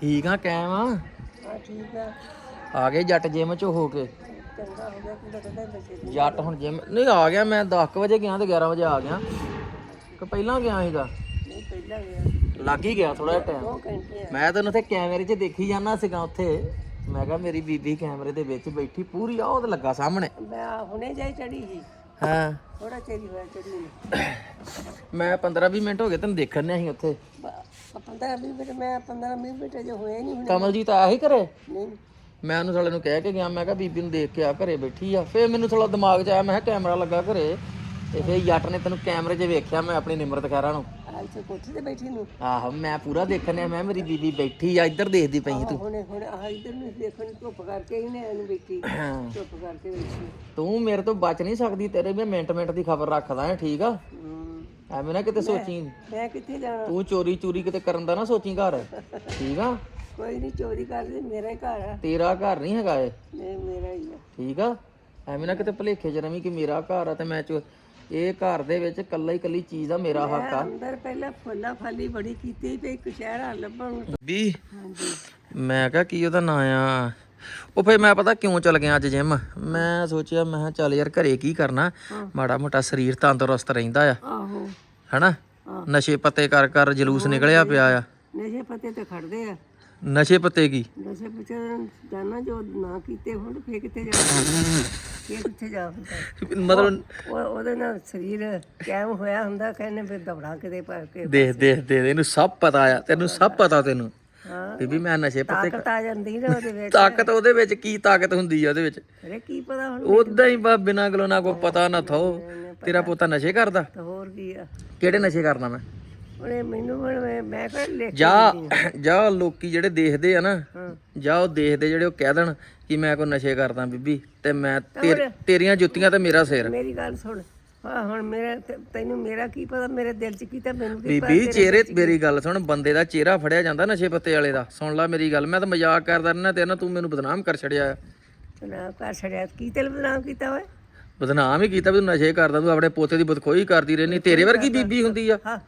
ਠੀਕ ਆ ਕੈਮ ਆ? ਠੀਕ ਆ। ਆ ਗਏ ਜੱਟ ਜਿਮ ਚ ਹੋ ਕੇ। ਚੰਗਾ ਹੋ ਗਿਆ ਕਿੰਦਾ ਕਹਿੰਦਾ ਬੱਚੇ ਜੱਟ ਹੁਣ ਜਿਮ ਨਹੀਂ ਆ ਗਿਆ ਮੈਂ 10 ਵਜੇ ਗਿਆ ਤੇ 11 ਵਜੇ ਆ ਗਿਆ। ਕਿ ਪਹਿਲਾਂ ਗਿਆ ਸੀਗਾ ਨਹੀਂ ਪਹਿਲਾਂ ਗਿਆ। ਲੱਗ ਹੀ ਗਿਆ ਥੋੜਾ ਟਾਈਮ ਘੰਟੇ ਆ। ਮੈਂ ਤੈਨੂੰ ਉੱਥੇ ਕੈਮਰੇ 'ਚ ਦੇਖੀ ਜਾਂਦਾ ਸੀਗਾ ਉੱਥੇ। ਮੈਂ ਕਿਹਾ ਮੇਰੀ ਬੀਬੀ ਕੈਮਰੇ ਦੇ ਵਿੱਚ ਬੈਠੀ ਪੂਰੀ ਆ ਉਹ ਤੇ ਲੱਗਾ ਸਾਹਮਣੇ। ਮੈਂ ਹੁਣੇ ਜਾਈ ਚੜੀ ਸੀ। ਹਾਂ। ਥੋੜਾ ਚੇਰੀ ਹੋਇਆ ਚੜੀ ਨੂੰ। ਮੈਂ 15-20 ਮਿੰਟ ਹੋ ਗਏ ਤੈਨੂੰ ਦੇਖਣ ਨੇ ਅਸੀਂ ਉੱਥੇ। 15 20 ਮਿੰਟ ਮੈਂ 15 20 ਮਿੰਟ ਜੇ ਹੋਏ ਨਹੀਂ ਹੁਣੇ। ਕਮਲਜੀਤ ਆਇਆ ਸੀ ਘਰੇ? ਨਹੀਂ। ਮੈਂ ਉਹਨੂੰ ਸਾਲੇ ਨੂੰ ਕਹਿ ਕੇ ਗਿਆ ਮੈਂ ਕਿਹਾ ਬੀਬੀ ਨੂੰ ਦੇਖ ਕੇ ਆ ਘਰੇ ਬੈਠੀ ਆ। ਫੇਰ ਮੈਨੂੰ ਥੋੜਾ ਦਿਮਾਗ 'ਚ ਆਇਆ ਮੈਂ ਕਿਹਾ ਕੈਮਰਾ ਲੱਗਾ ਘਰੇ। ਤੇ ਫੇਰ ਜੱਟ ਨੇ ਤੈਨੂੰ ਕੈਮਰੇ 'ਚ ਵੇਖਿਆ ਮੈਂ ਆਪਣੀ ਨਿਮਰਤ ਖਹਿਰਾ ਨੂੰ। ਆ ਇੱਥੇ ਕੋਠੀ ਤੇ ਬੈਠੀ ਨੂੰ। ਆਹੋ ਮੈਂ ਪੂਰਾ ਦੇਖਣਿਆ ਮੈਂ ਮੇਰੀ ਬੀਬੀ ਬੈਠੀ ਆ ਇੱਧਰ ਦੇਖਦੀ ਪਈ ਤੂੰ। ਹੁਣੇ ਹੁਣੇ ਆ ਇਧਰ ਨੂੰ ਦੇਖਣ ਧੁੱਪ ਕਰਕੇ ਹੀ ਨੇ ਇਹਨੂੰ ਬੈਠੀ ਹਾਂ। ਧੁੱਪ ਕਰਕੇ ਬੈਠੀ ਤੂੰ ਮੇਰੇ ਤੋਂ ਬਚ ਨਹੀਂ ਸਕਦੀ ਤੇਰੇ ਵੀ ਮਿੰਟ ਮਿੰਟ ਦੀ ਖਬਰ ਰੱਖਦਾ ਹੈ ਠੀਕ ਆ? ਹੂੰ। ਐਵੇਂ ਨਾ ਕਿਤੇ ਸੋਚੀ। ਮੈਂ ਕਿੱਥੇ ਜਾਣਾ? ਤੂੰ ਚੋਰੀ ਚੋਰੀ ਕਿਤੇ ਕਰਨ ਦਾ ਨਾ ਸੋਚੀ ਘਰ। ਠੀਕ ਆ? ਕੋਈ ਨਹੀਂ ਚੋਰੀ ਕਰਦੇ ਮੇਰਾ ਹੀ ਘਰ ਆ। ਤੇਰਾ ਘਰ ਨਹੀਂ ਹੈਗਾ ਇਹ? ਨਹੀਂ ਮੇਰਾ ਹੀ ਆ। ਠੀਕ ਆ? ਐਵੇਂ ਨਾ ਕਿਤੇ ਭਲੇਖੇ ਚ ਰਵੀਂ ਕਿ ਮੇਰਾ ਘਰ ਆ ਤੇ ਮੈਂ ਚੋ ਇਹ ਘਰ ਦੇ ਵਿੱਚ ਕੱਲਾ ਹੀ ਕੱਲੀ ਚੀਜ਼ ਆ ਮੇਰਾ ਹੱਕ ਆ। ਅੰਦਰ ਪਹਿਲਾਂ ਫੁੱਲਾ ਫਾਲੀ ਬੜੀ ਕੀਤੀ ਤੇ ਇੱਕ ਸ਼ਹਿਰ ਲੱਭਣ ਨੂੰ। ਵੀ ਹਾਂਜੀ। ਮੈਂ ਕਿਹਾ ਕੀ ਉਹਦਾ ਨਾਂ ਆ? ਉਹ ਫੇਰ ਮੈਂ ਪਤਾ ਕਿਉਂ ਚੱਲ ਗਿਆ ਅੱਜ ਜਿਮ ਮੈਂ ਸੋਚਿਆ ਮੈਂ ਕਿਹਾ ਚੱਲ ਯਾਰ ਘਰੇ ਕੀ ਕਰਨਾ? ਮਾੜਾ ਮੋਟਾ ਸਰੀਰ ਤੰਦਰੁਸਤ ਰਹਿੰਦਾ ਆ। ਆਹੋ। ਹਨਾ? ਨਸ਼ੇ ਪੱਤੇ ਕਰ ਕਰ ਜਲੂਸ ਨਿਕਲਿਆ ਪਿਆ ਆ। ਨਸ਼ੇ ਪੱਤੇ ਤੇ ਖੜਦੇ ਆ। ਨਸ਼ੇ ਪੱਤੇ ਕੀ? ਨਸ਼ੇ ਪੱਤੇ ਜਾਣਾ ਜੋ ਨਾ ਕੀਤੇ ਹੁਣ ਫੇਰ ਕਿੱਥੇ ਜਾ ਫੇਰ ਕਿੱਥੇ ਜਾ ਹੁੰਦਾ ਮਤਲਬ ਉਹ ਉਹਦੇ ਨਾਲ ਸਰੀਰ ਕਾਇਮ ਹੋਇਆ ਹੁੰਦਾ ਕਹਿੰਦੇ ਫਿਰ ਦੌੜਾ ਕਿਤੇ ਪਾ ਕੇ ਦੇਖ ਦੇਖ ਦੇਖ ਇਹਨੂੰ ਸਭ ਪਤਾ ਆ ਤੈਨੂੰ ਸਭ ਪਤਾ ਤੈਨੂੰ। ਹਾਂ। ਬੀਬੀ ਮੈਂ ਨਸ਼ੇ ਪੱਤੇ ਤਾਕਤ ਆ ਜਾਂਦੀ ਨਾ ਉਹਦੇ ਵਿੱਚ। ਤਾਕਤ ਉਹਦੇ ਵਿੱਚ ਕੀ ਤਾਕਤ ਹੁੰਦੀ ਆ ਉਹਦੇ ਵਿੱਚ? ਅਰੇ ਕੀ ਪਤਾ ਹੁਣ ਉਦਾਂ ਹੀ ਬਾ ਬਿਨਾਂ ਗਲੋਂ ਨਾ ਕੋਈ ਪਤਾ ਨਾ ਥੋ। ਤੇਰਾ ਪੋਤਾ। ਨਸ਼ੇ ਕਰਦਾ? ਤਾਂ ਹੋਰ ਕੀ ਆ? ਕਿਹੜੇ ਨਸ਼ੇ ਕਰਦਾ ਮੈਂ? ਉਹਨੇ ਮੈਨੂੰ ਹੁਣ ਮੈਂ ਮੈਂ ਕਿਹਾ ਲਿਖ ਜਾ ਜਾ ਲੋਕੀ ਜਿਹੜੇ ਦੇਖਦੇ ਆ ਨਾ ਹਾਂ। ਜਾ ਉਹ ਦੇਖਦੇ ਜਿਹੜੇ ਉਹ ਕਹਿ ਦੇਣ ਕਿ ਮੈਂ ਕੋਈ ਨਸ਼ੇ ਕਰਦਾ ਬੀਬੀ ਤੇ ਮੈਂ ਤੇਰ- ਤੇਰੀਆਂ ਜੁੱਤੀਆਂ ਤੇ ਮੇਰਾ ਸਿਰ। ਮੇਰੀ ਗੱਲ ਸੁਣ। ਹਾਂ ਹੁਣ ਮੇਰਾ ਤੇ- ਤੈਨੂੰ ਮੇਰਾ ਕੀ ਪਤਾ ਮੇਰੇ ਦਿਲ 'ਚ ਕੀ ਤਾਂ ਮੈਨੂੰ ਕੀ ਬੀਬੀ ਚਿਹਰੇ ਮੇਰੀ ਗੱਲ ਸੁਣ ਬੰਦੇ ਦਾ ਚਿਹਰਾ ਫੜਿਆ ਜਾਂਦਾ ਨਸ਼ੇ ਪੱਤੇ ਵਾਲੇ ਦਾ। ਸੁਣ ਲੈ ਮੇਰੀ ਗੱਲ ਮੈਂ ਤਾਂ ਮਜ਼ਾਕ ਕਰਦਾ ਰਹਿਣਾ ਤੇ ਨਾ ਤੂੰ ਮੈਨੂੰ ਬਦਨਾਮ ਕਰ ਛੜਿਆ ਨਾ ਕਰ ਛੜਿਆ ਕੀ ਤੇਲ ਬਦਨਾਮ ਕੀਤਾ ਓਏ? ਬਦਨਾਮ ਹੀ ਕੀਤਾ ਵੀ ਤੂੰ ਨਸ਼ੇ ਕਰਦਾ ਤੂੰ ਆਪਣੇ ਪੋਤੇ ਦੀ ਬਦਖੋਈ ਕਰਦੀ ਰਹਿਨੀ ਤੇਰੇ ਵਰਗੀ ਬੀਬੀ ਹੁੰਦੀ ਆ। ਹਾਂ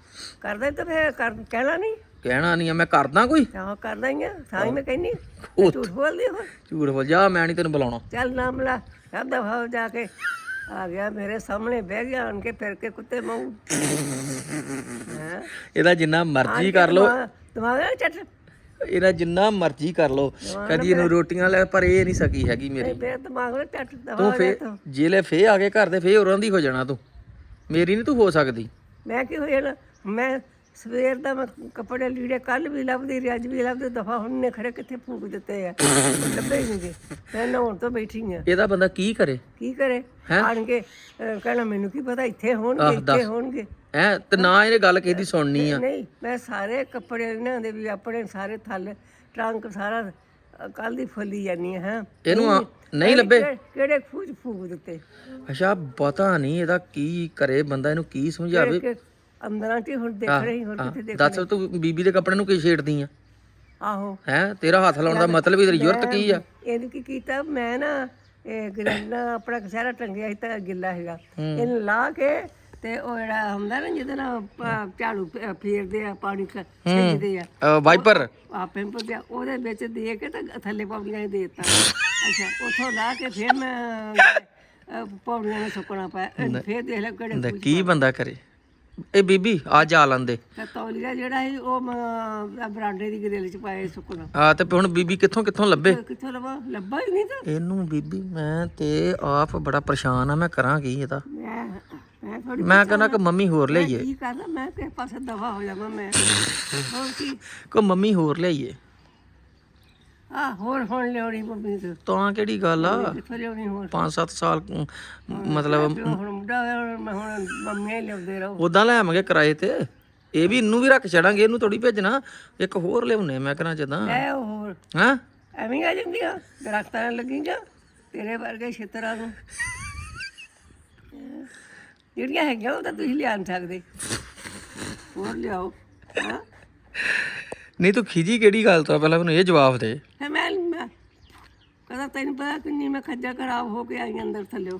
ਕਰਦਾ ਤਾਂ ਫੇਰ ਕਰ ਕਹਿਣਾ ਨਹੀਂ। ਕਹਿਣਾ ਨਹੀਂ ਆ ਮੈਂ ਕਰਦਾ ਕੋਈ? ਆਹ ਕਰਦਾ ਹੀ ਆ ਤਾਂ ਹੀ ਮੈਂ ਕਹਿੰਨੀ ਝੂਠ ਬੋਲਦੀ ਹੋ ਝੂਠ ਬੋਲ ਜਾ ਮੈਂ ਨਹੀਂ ਤੈਨੂੰ ਬੁਲਾਉਣਾ। ਚੱਲ ਨਾਮ ਲਾ ਸਭ ਦਾ ਭਾਵ ਜਾ ਕੇ। ਆ ਗਿਆ ਮੇਰੇ ਸਾਹਮਣੇ ਬਹਿ ਗਿਆ ਆਣ ਕੇ ਫਿਰ ਕੇ ਕੁੱਤੇ ਹਾਂ? ਇਹਦਾ ਜਿੰਨਾ ਮਰਜ਼ੀ ਕਰ ਲੋ ਦਿਮਾਗ ਚੱਟ। ਇਹਦਾ ਜਿੰਨਾ ਮਰਜ਼ੀ ਕਰ ਲੋ ਕਦੀ ਇਹਨੂੰ ਰੋਟੀਆਂ ਲੈ ਪਰ ਇਹ ਨਹੀਂ ਸਕੀ ਹੈਗੀ ਮੇਰੀ। ਫੇਰ ਦਿਮਾਗ ਨਾਲ ਚੱਟ ਤੂੰ ਫੇ ਜੇਲੇ ਫੇ ਆ ਕੇ ਘਰ ਦੇ ਫੇ ਹੋਰਾਂ ਦੀ ਹੋ ਜਾਣਾ ਤੂੰ। ਮੇਰੀ ਨਹੀਂ ਤੂੰ ਹੋ ਸਕਦੀ। ਮੈਂ ਕੀ ਹੋਇਆ ਮੈਂ ਸਵੇਰ ਦਾ ਮੈਂ ਕੱਪੜੇ ਲੀੜੇ ਕੱਲ ਵੀ ਲੱਭਦੀ ਰਹੀ ਅੱਜ ਵੀ ਲੱਭਦੀ ਦਫਾ ਹੁਣ ਨੇ ਖੜੇ ਕਿੱਥੇ ਫੂਕ ਦਿੱਤੇ ਆ? ਲੱਭੇ ਹੀ ਨਹੀਂ ਗੇ। ਮੈਂ ਨਹਾਉਣ ਤੋਂ ਬੈਠੀ ਆ। ਇਹਦਾ ਬੰਦਾ ਕੀ ਕਰੇ? ਕੀ ਕਰੇ? ਆਣ ਕੇ ਅਹ, ਕਹਿਣਾ ਮੈਨੂੰ ਕੀ ਪਤਾ ਇੱਥੇ ਹੋਣਗੇ ਇੱਥੇ ਹੋਣਗੇ। ਐ ਤੇ ਨਾ ਇਹਨੇ ਗੱਲ ਕਿਸੇ ਦੀ ਸੁਣਨੀ ਆ। ਨਹੀਂ ਮੈਂ ਸਾਰੇ ਕੱਪੜੇ ਇਹਨਾਂ ਦੇ ਵੀ ਆਪਣੇ ਸਾਰੇ ਥੱਲ ਟਰੰਕ ਸਾਰਾ ਕੱਲ ਦੀ ਫੁੱਲੀ ਜਾਨੀ ਹੈ। ਇਹਨੂੰ ਆ- ਨਹੀਂ ਲੱਭੇ? ਕਿਹੜੇ ਫੂਜ ਫੂਕ ਦਿੱਤੇ? ਅੱਛਾ ਪਤਾ ਨਹੀਂ ਇਹਦਾ ਕੀ ਕਰੇ ਬੰਦਾ ਇਹਨੂੰ ਕੀ ਸਮਝਾਵੇ? ਕਿ ਅੰਦਰਾਂ ਚ ਹੁਣ ਦੇਖ ਰਹੀ ਹੋਰ ਕਿੱਥੇ ਦੇਖ ਦੱਸ ਤੂੰ ਬੀਬੀ ਦੇ ਕੱਪੜੇ ਨੂੰ ਕੀ ਛੇੜਦੀ ਆ? ਆਹੋ। ਹੈ ਤੇਰਾ ਹੱਥ ਲਾਉਣ ਦਾ ਮਤਲਬ ਹੀ ਤੇਰੀ ਜ਼ਰੂਰਤ ਕੀ ਆ? ਇਹਨੂੰ ਕੀ ਕੀਤਾ ਮੈਂ ਨਾ ਇਹ ਗਿੱਲਾ ਆਪਣਾ ਸਾਰਾ ਟੰਗਿਆ ਸੀ ਤਾਂ ਗਿੱਲਾ ਹੈਗਾ ਇਹਨੂੰ ਲਾ ਕੇ ਤੇ ਉਹ ਜਿਹੜਾ ਹੁੰਦਾ ਨਾ ਜਿਹਦੇ ਨਾਲ ਝਾੜੂ ਫੇਰਦੇ ਆ ਪਾਣੀ ਛਿੱਟਦੇ ਆ। ਵਾਈਪਰ? ਆਪੇ ਪਤੇ ਉਹਦੇ ਵਿੱਚ ਦੇ ਕੇ ਤਾਂ ਥੱਲੇ ਪੌੜੀਆਂ ਦੇ ਦਿੱਤਾ। ਅੱਛਾ ਉੱਥੋਂ ਲਾ ਕੇ ਫਿਰ ਮੈਂ ਪੌੜੀਆਂ ਨੂੰ ਸੁੱਕਣਾ ਪਾਇਆ। ਫਿਰ ਦੇਖ ਲੈ ਕਿਹੜੇ ਦਾ ਕੀ ਬੰਦਾ ਕਰੇ? ਇਹ ਬੀਬੀ ਆ ਜਾ ਲੰਦੇ ਤੇ ਤੌਲੀਆ ਜਿਹੜਾ ਸੀ ਉਹ ਮੈਂ ਆਹ ਬਰਾਂਡੇ ਦੀ ਗਰੇਲ 'ਚ ਪਾਇਆ ਸੀ ਸੁੱਕਣਾ। ਆ ਤੇ ਹੁਣ ਬੀਬੀ ਕਿੱਥੋਂ ਕਿੱਥੋਂ ਲੱਭੇ? ਤੇ ਕਿੱਥੋਂ ਲੱਭਾ? ਲੱਭਾ ਹੀ ਨਹੀਂ ਤਾਂ। ਇਹਨੂੰ ਬੀਬੀ ਮੈਂ ਤੇ ਆਪ ਬੜਾ ਪਰੇਸ਼ਾਨ ਆ ਮੈਂ ਕਰਾਂ ਕੀ ਇਹਦਾ? ਮੈਂ ਮੈਂ ਥੋੜੀ ਮੈਂ ਕਹਿੰਦਾ ਕਿ ਮੰਮੀ ਹੋਰ ਲਿਆਈਏ ਕੀ ਕਰਦਾ ਮੈਂ ਕਿਸੇ ਪਾਸੇ ਦਫਾ ਹੋ ਜਾਵਾਂ ਮੈਂ। ਹੋਰ ਕੀ? ਕੋ ਮੰਮੀ ਹੋਰ ਲਿਆਈਏ ਆ ਹੋਰ ਹੁਣ ਲਿਆਉਣੀ ਮੰਮੀ ਤੋਂ ਤਾਂ ਕਿਹੜੀ ਗੱਲ ਆ? ਕਿੱਥੋਂ ਲਿਆਉਣੀ ਹੋਰ? 5-7 ਸਾਲ ਅਮ, ਮਤਲਬ ਪਿਓ ਹੁਣ ਮੁੰਡਾ ਹੋਇਆ ਹੁਣ ਮੈਂ ਹੁਣ ਮੰਮੀ ਹੀ ਲਿਆਉਂਦੇ ਰਹੋ। ਉਦਾਂ ਲੈ ਆਵਾਂਗੇ ਕਿਰਾਏ ਤੇ। ਇਹ ਵੀ ਇਹਨੂੰ ਵੀ ਰੱਖ ਛੜਾਂਗੇ ਇਹਨੂੰ ਥੋੜੀ ਭੇਜਣਾ। ਇੱਕ ਹੋਰ ਲਿਆਉਣੇ ਮੈਂ ਕਰਾਂ ਜਦਾਂ। ਐ ਹੋਰ। ਹਾਂ? ਐਵੇਂ ਆ ਜਾਂਦੀਆਂ ਦਰਖਤਾਂ ਨਾਲ ਲੱਗੀਆਂ ਤੇਰੇ ਵਰਗੇ ਛਿੱਤਰਾਂ ਨੂੰ। ਜਿਹੜੀਆਂ ਹੈਗੀਆਂ ਉਹ ਤਾਂ ਤੁਸੀਂ ਲਿਆ ਨਹੀਂ ਸਕਦੇ। ਹੋਰ ਲਿਆਓ ਹਾਂ? ਨਹੀਂ ਤੂੰ ਖਿਜੀ ਕਿਹੜੀ ਗੱਲ ਤੋਂ ਆ? ਪਹਿਲਾਂ ਮੈਨੂੰ ਇਹ ਜਵਾਬ ਦੇ। ਫਿਰ ਮੈਂ ਮੈਂ ਕਦਾ ਤੈਨੂੰ ਪਤਾ ਕਿੰਨੀ ਮੈਂ ਖੱਜਾ ਖਰਾਬ ਹੋ ਕੇ ਆਈ ਅੰਦਰ ਥੱਲੇ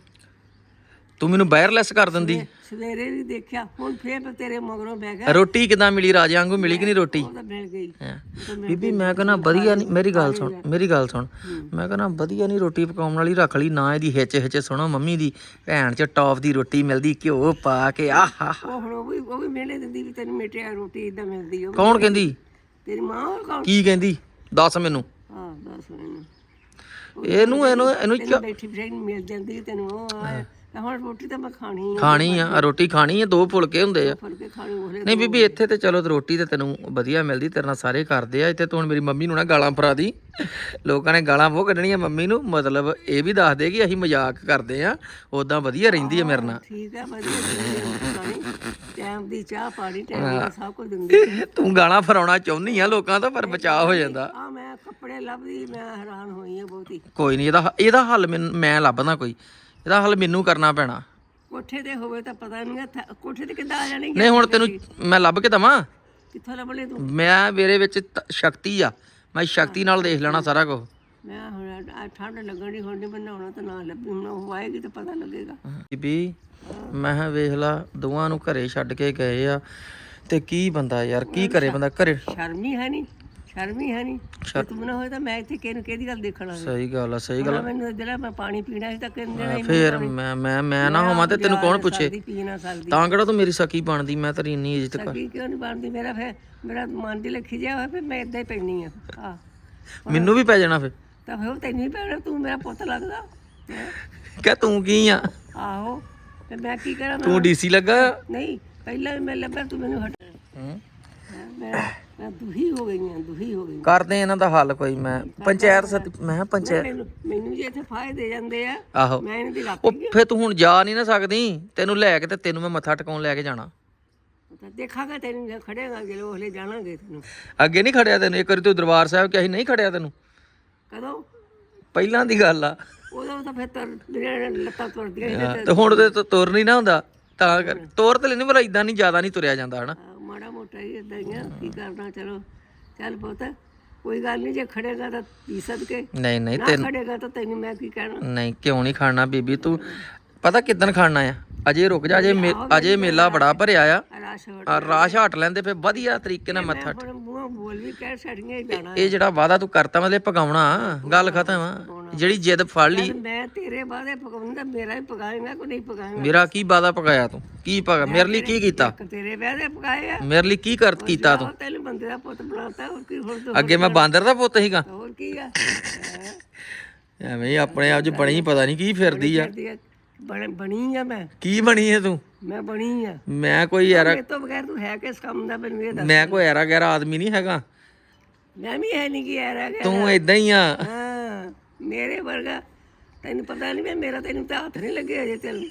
ਤੂੰ ਮੈਨੂੰ ਵਾਇਰਲੈਸ ਕਰ ਦਿੰਦੀ। ਸਵੇਰੇ ਵੀ ਦੇਖਿਆ ਹੁਣ ਫੇਰ ਮੈਂ ਤੇਰੇ ਮਗਰੋਂ ਬਹਿ ਗਿਆ। ਰੋਟੀ ਕਿਦਾਂ ਮਿਲੀ ਰਾਜੇ ਵਾਂਗੂ? ਮਿਲੀ ਕਿ ਨਹੀਂ ਰੋਟੀ? ਉਹ ਤਾਂ ਮਿਲ ਗਈ। ਹੈਂ। ਬੀਬੀ ਮੈਂ ਕਹਿੰਦਾ ਵਧੀਆ ਨਹੀਂ ਮੇਰੀ ਗੱਲ ਸੁਣ ਮੇਰੀ ਗੱਲ ਸੁਣ। ਮੈਂ ਕਹਿੰਦਾ ਵਧੀਆ ਨਹੀਂ ਰੋਟੀ ਪਕਾਉਣ ਵਾਲੀ ਰੱਖ ਲਈ ਨਾ ਇਹਦੀ ਹਿੱਚ ਹਿੱਚ ਸੁਣੋ ਮੰਮੀ ਦੀ। ਭੈਣ ਚ ਟੌਪ ਦੀ ਰੋਟੀ ਮਿਲਦੀ ਘਿਓ ਪਾ ਕੇ ਆਹਾ ਉਹ ਹੁਣ ਉਹ ਵੀ ਉਹ ਵੀ ਮਿਹਣੇ ਦਿੰਦੀ ਵੀ ਤੈਨੂੰ ਮਿੱਠਿਆ ਰੋਟੀ ਇਦਾਂ ਮਿਲਦੀ ਉਹ ਕੌਣ ਕਹਿੰਦੀ? ਤੇਰੀ ਮਾਂ ਹੋਰ ਕੌਣ? ਕੀ ਕਹਿੰਦੀ? ਦੱਸ ਮੈਨੂੰ। ਹਾਂ ਦੱਸ ਮੈਨੂੰ। ਇਹਨੂੰ ਇਹਨੂੰ ਇਹਨੂੰ ਤੈਨੂੰ ਬੈਠੀ ਬੈਠੀ ਮਿਲ ਜਾਂਦੀ ਤੈਨੂੰ ਉਹ ਆ। ਹੁਣ ਰੋਟੀ ਤਾਂ ਮੈਂ ਖਾਣੀ ਆ। ਖਾਣੀ ਆ ਰੋਟੀ ਖਾਣੀ ਆ ਦੋ ਫੁਲਕੇ ਹੁੰਦੇ ਆ। ਫੜ ਕੇ ਖਾਣੀ ਉਹਲੇ ਨਹੀਂ ਬੀਬੀ ਇੱਥੇ ਤੇ ਚਲੋ ਰੋਟੀ ਤੇ ਤੈਨੂੰ ਵਧੀਆ ਮਿਲਦੀ ਤੇਰੇ ਨਾਲ ਸਾਰੇ ਕਰਦੇ ਆ। ਇੱਥੇ ਤੂੰ ਹੁਣ ਮੇਰੀ ਮੰਮੀ ਨੂੰ ਨਾ ਗਾਲਾਂ ਫਰਾ ਦੀ। ਲੋਕਾਂ ਨੇ ਗਾਲਾਂ ਉਹ ਕੱਢਣੀਆਂ ਮੰਮੀ ਨੂੰ। ਮਤਲਬ ਇਹ ਵੀ ਦੱਸ ਦੇ ਕਿ ਅਸੀਂ ਮਜ਼ਾਕ ਕਰਦੇ ਆ। ਉਦਾਂ ਵਧੀਆ ਰਹਿੰਦੀ ਆ ਮੇਰੇ ਨਾਲ। ਠੀਕ ਆ ਵਧੀਆ ਖਾਣੀ ਟਾਈਮ ਦੀ ਚਾਹ ਪਾਣੀ ਟਾਈਮ ਦਾ ਸਭ ਕੁਝ ਦਿੰਦੀ ਤੂੰ ਗਾਲਾਂ ਫਰਾਉਣਾ ਚਾਹੁੰਦੀ ਆ ਲੋਕਾਂ ਤੋਂ ਪਰ ਬਚਾਅ ਹੋ ਜਾਂਦਾ। ਆ ਮੈਂ ਕੱਪੜੇ ਲੱਭਦੀ ਮੈਂ ਹੈਰਾਨ ਹੋਈ ਆ ਬਹੁਤੀ। ਕੋਈ ਨਹੀਂ ਇਹਦਾ ਇਹਦਾ ਹੱਲ ਮੈਨ- ਮੈਂ ਲੱਭਦਾ ਕੋਈ। ਇਹਦਾ ਹੱਲ ਮੈਨੂੰ ਕਰਨਾ ਪੈਣਾ। ਕੋਠੇ ਤੇ ਹੋਵੇ ਤਾਂ ਪਤਾ ਨਹੀਂ ਕੋਠੇ ਤੇ ਕਿੱਦਾਂ ਆ ਜਾਣਗੇ ਨਹੀਂ ਹੁਣ ਤੈਨੂੰ ਮੈਂ ਲੱਭ ਕੇ ਦਵਾਂ? ਕਿੱਥੋਂ ਲੱਭਲੇ ਤੂੰ? ਮੈਂ ਮੇਰੇ ਵਿੱਚ ਤ- ਸ਼ਕਤੀ ਆ। ਮੈਂ ਸ਼ਕਤੀ ਨਾਲ ਦੇਖ ਲੈਣਾ ਸਾਰਾ ਕੁਝ ਮੈਂ ਹੁਣ ਆ ਠੰਡ ਲੱਗਣ ਹੁਣ ਨਹੀਂ ਬਣਾਉਣਾ ਤਾਂ ਨਾ ਲੱਭੀ ਹੁਣ ਉਹ ਆਏਗੀ ਤਾਂ ਪਤਾ ਲੱਗੇਗਾ। ਬੀਬੀ ਮੈਂ ਕਿਹਾ ਵੇਖ ਲਾ ਦੋਵਾਂ ਨੂੰ ਘਰੇ ਛੱਡ ਕੇ ਗਏ ਆ। ਤੇ ਕੀ ਬੰਦਾ ਯਾਰ ਕੀ ਕਰੇ ਬੰਦਾ? ਘਰੇ ਸ਼ਰਮੀ ਹੈ ਨਹੀਂ ਸ਼ਰਮੀ ਹੈ ਨਹੀਂ ਤੂੰ ਨਾ ਹੋਏ ਤਾਂ ਮੈਂ ਇੱਥੇ ਕਿਹਨੂੰ ਕਿਹਦੀ ਗੱਲ ਦੇਖਣਾ ਸਹੀ ਗੱਲ ਆ ਸਹੀ ਗੱਲ ਮੈਨੂੰ ਜਿਹੜਾ ਮੈਂ ਪਾਣੀ ਪੀਣਾ ਸੀ ਤਾਂ ਕਹਿੰਦੇ ਨਹੀਂ ਫੇਰ ਮੈਂ ਮੈਂ ਮੈਂ ਨਾ ਹੋਵਾਂ ਤੇ ਤੈਨੂੰ ਕੌਣ ਪੁੱਛੇ? ਨਾ ਤਾਂ ਕਿਹੜਾ ਤੂੰ ਮੇਰੀ ਸਕੀ ਬਣਦੀ ਮੈਂ ਤੇਰੀ ਇੰਨੀ ਇੱਜ਼ਤ ਕਰ ਸਕੀ ਕਿਉਂ ਨਹੀਂ ਬਣਦੀ? ਮੇਰਾ ਫੇ ਮੇਰਾ ਮਨ ਦੀ ਲੱਖੀ ਜਿਹਾ ਹੋਇਆ ਫੇ ਮੈਂ ਇਦਾਂ ਹੀ ਪੈਣੀ ਆ ਆ ਮੈਨੂੰ ਵੀ ਪੈ ਜਾਣਾ ਫੇ ਤਾਂ ਫਿਰ ਤੈਨੂੰ ਹੀ ਪੈਣਾ ਤੂੰ ਮੇਰਾ ਪੁੱਤ ਲੱਗਦਾ। ਹੈਂ? ਕਹ ਤੂੰ ਕੀ ਆ? ਆਹੋ। ਤੇ ਮੈਂ ਕੀ ਕਰਾਂ? ਤੂੰ ਡੀਸੀ ਲੱਗਾ? ਨਹੀਂ ਪਹਿਲਾਂ ਮੈਂ ਲੱਭਿਆ ਤੂੰ ਮੈਨੂੰ ਹਟ। ਹੂੰ। ਹੈਂ, ਮੈਂ ਮੈਂ ਦੁਹੀ ਹੋ ਗਈ ਹਾਂ ਦੁਹੀ ਹੋ ਗਈ ਹਾਂ। ਕਰਦੇ ਇਹਨਾਂ ਦਾ ਹੱਲ ਕੋਈ ਮੈਂ ਪੰਚਾਇਤ ਸਤ ਮੈਂ ਕਿਹਾ ਪੰਚਾਇਤ ਮੈਨੂੰ ਮੈਨੂੰ ਜੇ ਇੱਥੇ ਫਾਇਦੇ ਜਾਂਦੇ ਆ। ਆਹੋ। ਮੈਂ ਇਹਨਾਂ ਦੀ ਲੱਤ ਉਹ ਫੇ ਤੂੰ ਹੁਣ ਜਾ ਨਹੀਂ ਨਾ ਸਕਦੀ ਤੈਨੂੰ ਲੈ ਕੇ ਤੇ ਤੈਨੂੰ ਮੈਂ ਮੱਥਾ ਟਿਕਾਉਣ ਲੈ ਕੇ ਜਾਣਾ। ਤਾਂ ਦੇਖਾਂਗਾ ਤੈਨੂੰ ਜੇ ਖੜੇਗਾ ਜਦੋਂ ਉਹਲੇ ਜਾਣਾਂਗੇ ਤੈਨੂੰ। ਅੱਗੇ ਨਹੀਂ ਖੜਿਆ ਤੈਨੂੰ ਇੱਕ ਵਾਰੀ ਤੂੰ ਦਰਬਾਰ ਸਾਹਿਬ ਕਿ ਅਸੀਂ ਨਹੀਂ ਖੜਿਆ ਤੈਨੂੰ। ਕਦੋਂ? ਪਹਿਲਾਂ ਦੀ ਗੱਲ ਆ। ਉਦੋਂ ਤਾਂ ਫਿਰ ਤਰ ਲੱਤਾਂ ਤੁਰਦੀਆਂ ਸੀ ਤੇ ਤੇ ਹੁਣ ਤੇ ਤੁ- ਤੁਰ ਨਹੀਂ ਨਾ ਹੁੰਦਾ ਤਾਂ ਕਰ ਤੁਰ ਤੇ ਲੈਣੀ ਪਰ ਇਦਾਂ ਨਹੀਂ ਜ਼ਿਆਦਾ ਨਹੀਂ ਤੁਰਿਆ ਜਾਂਦਾ ਹਨਾ? ਮਾੜਾ ਮੋਟਾ ਹੀ ਇਦਾਂ ਹੀ ਆ ਕੀ ਕਰਨਾ ਚਲੋ ਚੱਲ ਪੁੱਤ ਕੋਈ ਗੱਲ ਨਹੀਂ ਜੇ ਖੜੇਗਾ ਤਾਂ ਪੀ ਸਦਕੇ। ਨਹੀਂ ਨਹੀਂ ਨਾ ਖੜੇਗਾ ਤਾਂ ਤੈਨੂੰ ਮੈਂ ਕੀ ਕਹਿਣਾ? ਨਹੀਂ ਕਿਉਂ ਨਹੀਂ ਖਾਣਾ ਬੀਬੀ ਤੂੰ ਪਤਾ ਕਿਦਨ ਖਾਣਾ ਆ? ਅਜੇ ਰੁਕ ਜਾ ਅਜੇ ਮੇ- ਅਜੇ ਮੇਲਾ ਬੜਾ ਭਰਿਆ ਆ। ਰਾਸ਼ ਹੋਰ ਆ ਰਾਸ਼ ਹਟ ਲੈਂਦੇ ਫੇ ਵਧੀਆ ਤਰੀਕੇ ਨਾਲ ਮੱਥਾ ਹੁਣ ਮੂੰਹ ਬੋਲ ਵੀ ਕਹਿ ਛੜੀਆਂ ਹੀ ਜਾਣਾ ਇਹ ਜਿਹੜਾ ਵਾਦਾ ਤੂੰ ਕਰਤਾ ਮਤਲਬ ਪਕਾਉਣਾ ਗੱਲ ਖਤਮ ਆ। ਜਿਹੜੀ ਜਿੱਦ ਫੜ ਲਈ। ਮੈਂ ਤੇਰੇ ਬਾਰੇ ਪਕਾਉਂਦਾ ਮੇਰਾ ਹੀ ਪਕਾਏਗਾ ਕੋਈ ਨਹੀਂ ਪਕਾਏਗਾ। ਮੇਰਾ ਕੀ ਵਾਦਾ ਪਕਾਇਆ ਤੂੰ? ਕੀ ਪਕਾ ਮੇਰੇ ਲਈ ਕੀ ਕੀਤਾ? ਤੇਰੇ ਵਿਆਹ ਦੇ ਪਕਾਏ ਆ। ਮੇਰੇ ਲਈ ਕੀ ਕਰ ਕੀਤਾ ਤੂੰ? ਆਹ ਤੈਨੂੰ ਬੰਦੇ ਦਾ ਪੁੱਤ ਬਣਾਤਾ ਹੋਰ ਕੀ ਹੋਰ ਤੂੰ ਅੱਗੇ ਮੈਂ ਬਾਂਦਰ ਦਾ ਪੁੱਤ ਸੀਗਾ। ਹੋਰ ਕੀ ਆ? ਐਵੇਂ ਹੀ ਆਪਣੇ ਆਪ 'ਚ ਬਣੀ ਪਤਾ ਨਹੀਂ ਕੀ ਫਿਰਦੀ ਆ। ਬਣ- ਆ ਮੈਂ। ਕੀ ਬਣੀ ਹੈ ਤੂੰ? ਮੈਂ ਬਣੀ ਆ। ਮੈਂ ਕੋਈ ਐਰਾ ਇਹ ਤੋਂ ਬਗੈਰ ਤੂੰ ਹੈ ਕਿਸ ਕੰਮ ਦਾ ਮੈਨੂੰ ਇਹ ਦੱਸ ਮੈਂ ਕੋਈ ਗੈਰਾ ਆਦਮੀ ਨਹੀਂ ਹੈਗਾ। ਮੈਂ ਵੀ ਹੈ ਨਹੀਂ ਕਿ ਯਾਰ ਤੂੰ ਇਦਾਂ ਹੀ ਆ। ਮੇਰੇ ਵਰਗਾ। ਤੈਨੂੰ ਪਤਾ ਨਹੀਂ ਵੀ ਮੇਰਾ ਤੈਨੂੰ ਤਾਂ ਹੱਥ ਨਹੀਂ ਲੱਗੇ ਅਜੇ ਤੈਨੂੰ